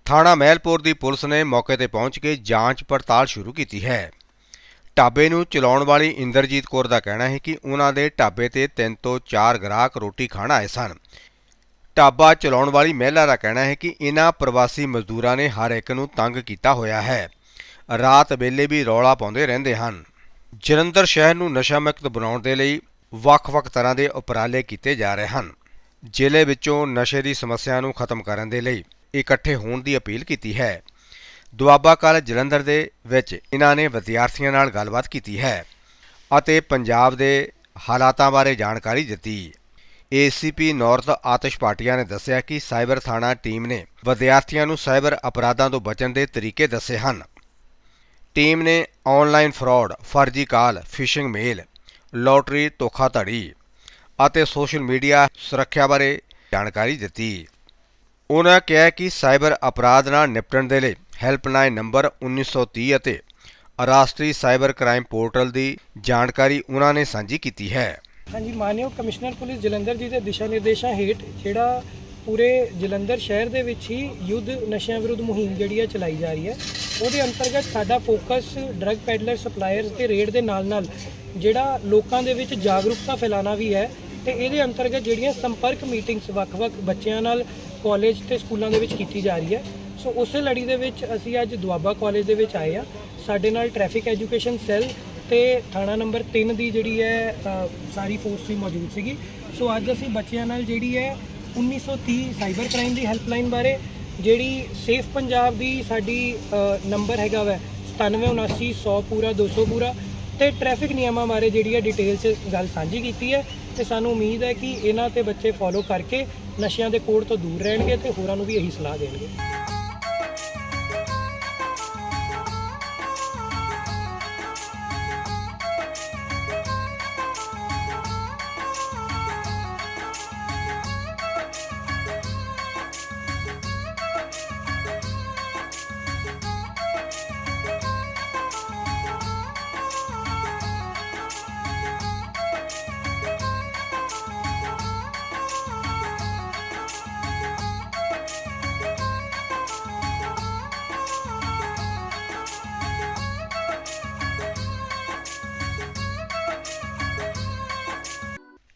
Speaker 1: ਥਾਣਾ ਮਹਿਲਪੁਰ ਦੀ ਪੁਲਿਸ ਨੇ ਮੌਕੇ ਤੇ ਪਹੁੰਚ ਕੇ ਜਾਂਚ ਪੜਤਾਲ ਸ਼ੁਰੂ ਕੀਤੀ ਹੈ। ਢਾਬੇ ਨੂੰ ਚਲਾਉਣ ਵਾਲੀ ਇੰਦਰਜੀਤ ਕੌਰ ਦਾ ਕਹਿਣਾ ਹੈ ਕਿ ਉਹਨਾਂ ਦੇ ਢਾਬੇ ਤੇ 3 ਤੋਂ 4 ਗ੍ਰਾਹਕ ਰੋਟੀ ਖਾਣ ਆਏ ਸਨ। ਢਾਬਾ ਚਲਾਉਣ ਵਾਲੀ ਮਹਿਲਾ ਦਾ ਕਹਿਣਾ ਹੈ ਕਿ ਇਹਨਾਂ ਪ੍ਰਵਾਸੀ ਮਜ਼ਦੂਰਾਂ ਨੇ ਹਰ ਇੱਕ ਨੂੰ ਤੰਗ ਕੀਤਾ ਹੋਇਆ ਹੈ। ਰਾਤ ਵੇਲੇ ਵੀ ਰੌਲਾ ਪਾਉਂਦੇ ਰਹਿੰਦੇ ਹਨ। ਜਲੰਧਰ ਸ਼ਹਿਰ ਨੂੰ ਨਸ਼ਾ ਮੁਕਤ ਬਣਾਉਣ ਦੇ ਲਈ ਵੱਖ-ਵੱਖ ਤਰ੍ਹਾਂ ਦੇ ਉਪਰਾਲੇ ਕੀਤੇ ਜਾ ਰਹੇ ਹਨ। ਜ਼ਿਲ੍ਹੇ ਵਿੱਚੋਂ ਨਸ਼ੇ ਦੀ ਸਮੱਸਿਆ ਨੂੰ ਖਤਮ ਕਰਨ ਦੇ ਲਈ ਇਕੱਠੇ ਹੋਣ ਦੀ ਅਪੀਲ ਕੀਤੀ ਹੈ। ਦੁਆਬਾ ਕਾਲਜ ਜਲੰਧਰ ਦੇ ਵਿੱਚ ਇਹਨਾਂ ਨੇ ਵਿਦਿਆਰਥੀਆਂ ਨਾਲ ਗੱਲਬਾਤ ਕੀਤੀ ਹੈ ਅਤੇ ਪੰਜਾਬ ਦੇ ਹਾਲਾਤਾਂ ਬਾਰੇ ਜਾਣਕਾਰੀ ਦਿੱਤੀ। ਏਸੀਪੀ ਨਾਰਥ ਆਤਿਸ਼ ਪਾਟਿਆ ਨੇ ਦੱਸਿਆ ਕਿ ਸਾਈਬਰ ਥਾਣਾ ਟੀਮ ਨੇ ਵਿਦਿਆਰਥੀਆਂ ਨੂੰ ਸਾਈਬਰ ਅਪਰਾਧਾਂ ਤੋਂ ਬਚਣ ਦੇ ਤਰੀਕੇ ਦੱਸੇ ਹਨ। ਟੀਮ ਨੇ ਆਨਲਾਈਨ ਫਰਾਡ, ਫਰਜ਼ੀ ਕਾਲ, ਫਿਸ਼ਿੰਗ ਮੇਲ, ਲੋਟਰੀ ਧੋਖਾਧੜੀ ਅਤੇ ਸੋਸ਼ਲ ਮੀਡੀਆ ਸੁਰੱਖਿਆ ਬਾਰੇ ਜਾਣਕਾਰੀ ਦਿੱਤੀ। ਉਨ੍ਹਾਂ ਕਿਹਾ ਕਿ ਸਾਈਬਰ ਅਪਰਾਧ ਨਾਲ ਨਿਪਟਣ ਦੇ ਲਈ ਹੈਲਪਲਾਈਨ ਨੰਬਰ 1930 ਅਤੇ ਰਾਸ਼ਟਰੀ ਸਾਈਬਰ ਕ੍ਰਾਈਮ ਪੋਰਟਲ ਦੀ ਜਾਣਕਾਰੀ ਉਹਨਾਂ ਨੇ ਸਾਂਝੀ ਕੀਤੀ ਹੈ।
Speaker 4: ਹਾਂਜੀ, ਮਾਨਯੋਗ ਕਮਿਸ਼ਨਰ ਪੁਲਿਸ ਜਲੰਧਰ ਜੀ ਦੇ ਦਿਸ਼ਾ ਨਿਰਦੇਸ਼ਾਂ ਹੇਠ ਜਿਹੜਾ ਪੂਰੇ ਜਲੰਧਰ ਸ਼ਹਿਰ ਦੇ ਵਿੱਚ ਹੀ ਯੁੱਧ ਨਸ਼ਿਆਂ ਵਿਰੁੱਧ ਮੁਹਿੰਮ ਜਿਹੜੀ ਹੈ ਚਲਾਈ ਜਾ ਰਹੀ ਹੈ, ਉਹਦੇ ਅੰਤਰਗਤ ਸਾਡਾ ਫੋਕਸ ਡਰੱਗ ਪੈਡਲਰ ਸਪਲਾਇਰਸ ਦੇ ਰੇਡ ਦੇ ਨਾਲ ਨਾਲ ਜਿਹੜਾ ਲੋਕਾਂ ਦੇ ਵਿੱਚ ਜਾਗਰੂਕਤਾ ਫੈਲਾਉਣਾ ਵੀ ਹੈ ਤੇ ਇਹਦੇ ਅੰਤਰਗਤ ਜਿਹੜੀਆਂ ਸੰਪਰਕ ਮੀਟਿੰਗਸ ਵੱਖ-ਵੱਖ ਬੱਚਿਆਂ ਨਾਲ ਕਾਲਜ ਤੇ ਸਕੂਲਾਂ ਦੇ ਵਿੱਚ ਕੀਤੀ ਜਾ ਰਹੀ ਹੈ। ਸੋ ਉਸੇ ਲੜੀ ਦੇ ਵਿੱਚ ਅਸੀਂ ਅੱਜ ਦੁਆਬਾ ਕਾਲਜ ਦੇ ਵਿੱਚ ਆਏ ਆ ਸਾਡੇ ਨਾਲ ਟ੍ਰੈਫਿਕ ਐਜੂਕੇਸ਼ਨ ਸੈੱਲ ਤੇ ਥਾਣਾ ਨੰਬਰ 3 ਦੀ ਜਿਹੜੀ ਹੈ ਅ, ਸਾਰੀ ਫੋਰਸ ਵੀ ਮੌਜੂਦ ਸੀਗੀ। ਸੋ ਅੱਜ ਅਸੀਂ ਬੱਚਿਆਂ ਨਾਲ ਜਿਹੜੀ ਹੈ 1930 ਸਾਈਬਰ ਕ੍ਰਾਈਮ ਦੀ ਹੈਲਪਲਾਈਨ ਬਾਰੇ ਜਿਹੜੀ ਸੇਫ ਪੰਜਾਬ ਦੀ ਸਾਡੀ ਨੰਬਰ ਹੈਗਾ ਵੈ 9779 100 ਪੂਰਾ 200 ਪੂਰਾ ਤੇ ਟ੍ਰੈਫਿਕ ਨਿਯਮਾਂ ਬਾਰੇ ਜਿਹੜੀ ਹੈ ਡਿਟੇਲ 'ਚ ਗੱਲ ਸਾਂਝੀ ਕੀਤੀ ਹੈ। ਤੇ ਸਾਨੂੰ ਉਮੀਦ ਹੈ ਕਿ ਇਹਨਾਂ ਤੇ ਬੱਚੇ ਫੋਲੋ ਕਰਕੇ ਨਸ਼ਿਆਂ ਦੇ ਕੋੜ ਤੋਂ ਦੂਰ ਰਹਿਣਗੇ ਤੇ ਹੋਰਾਂ ਨੂੰ ਵੀ ਇਹੀ ਸਲਾਹ ਦੇਣਗੇ।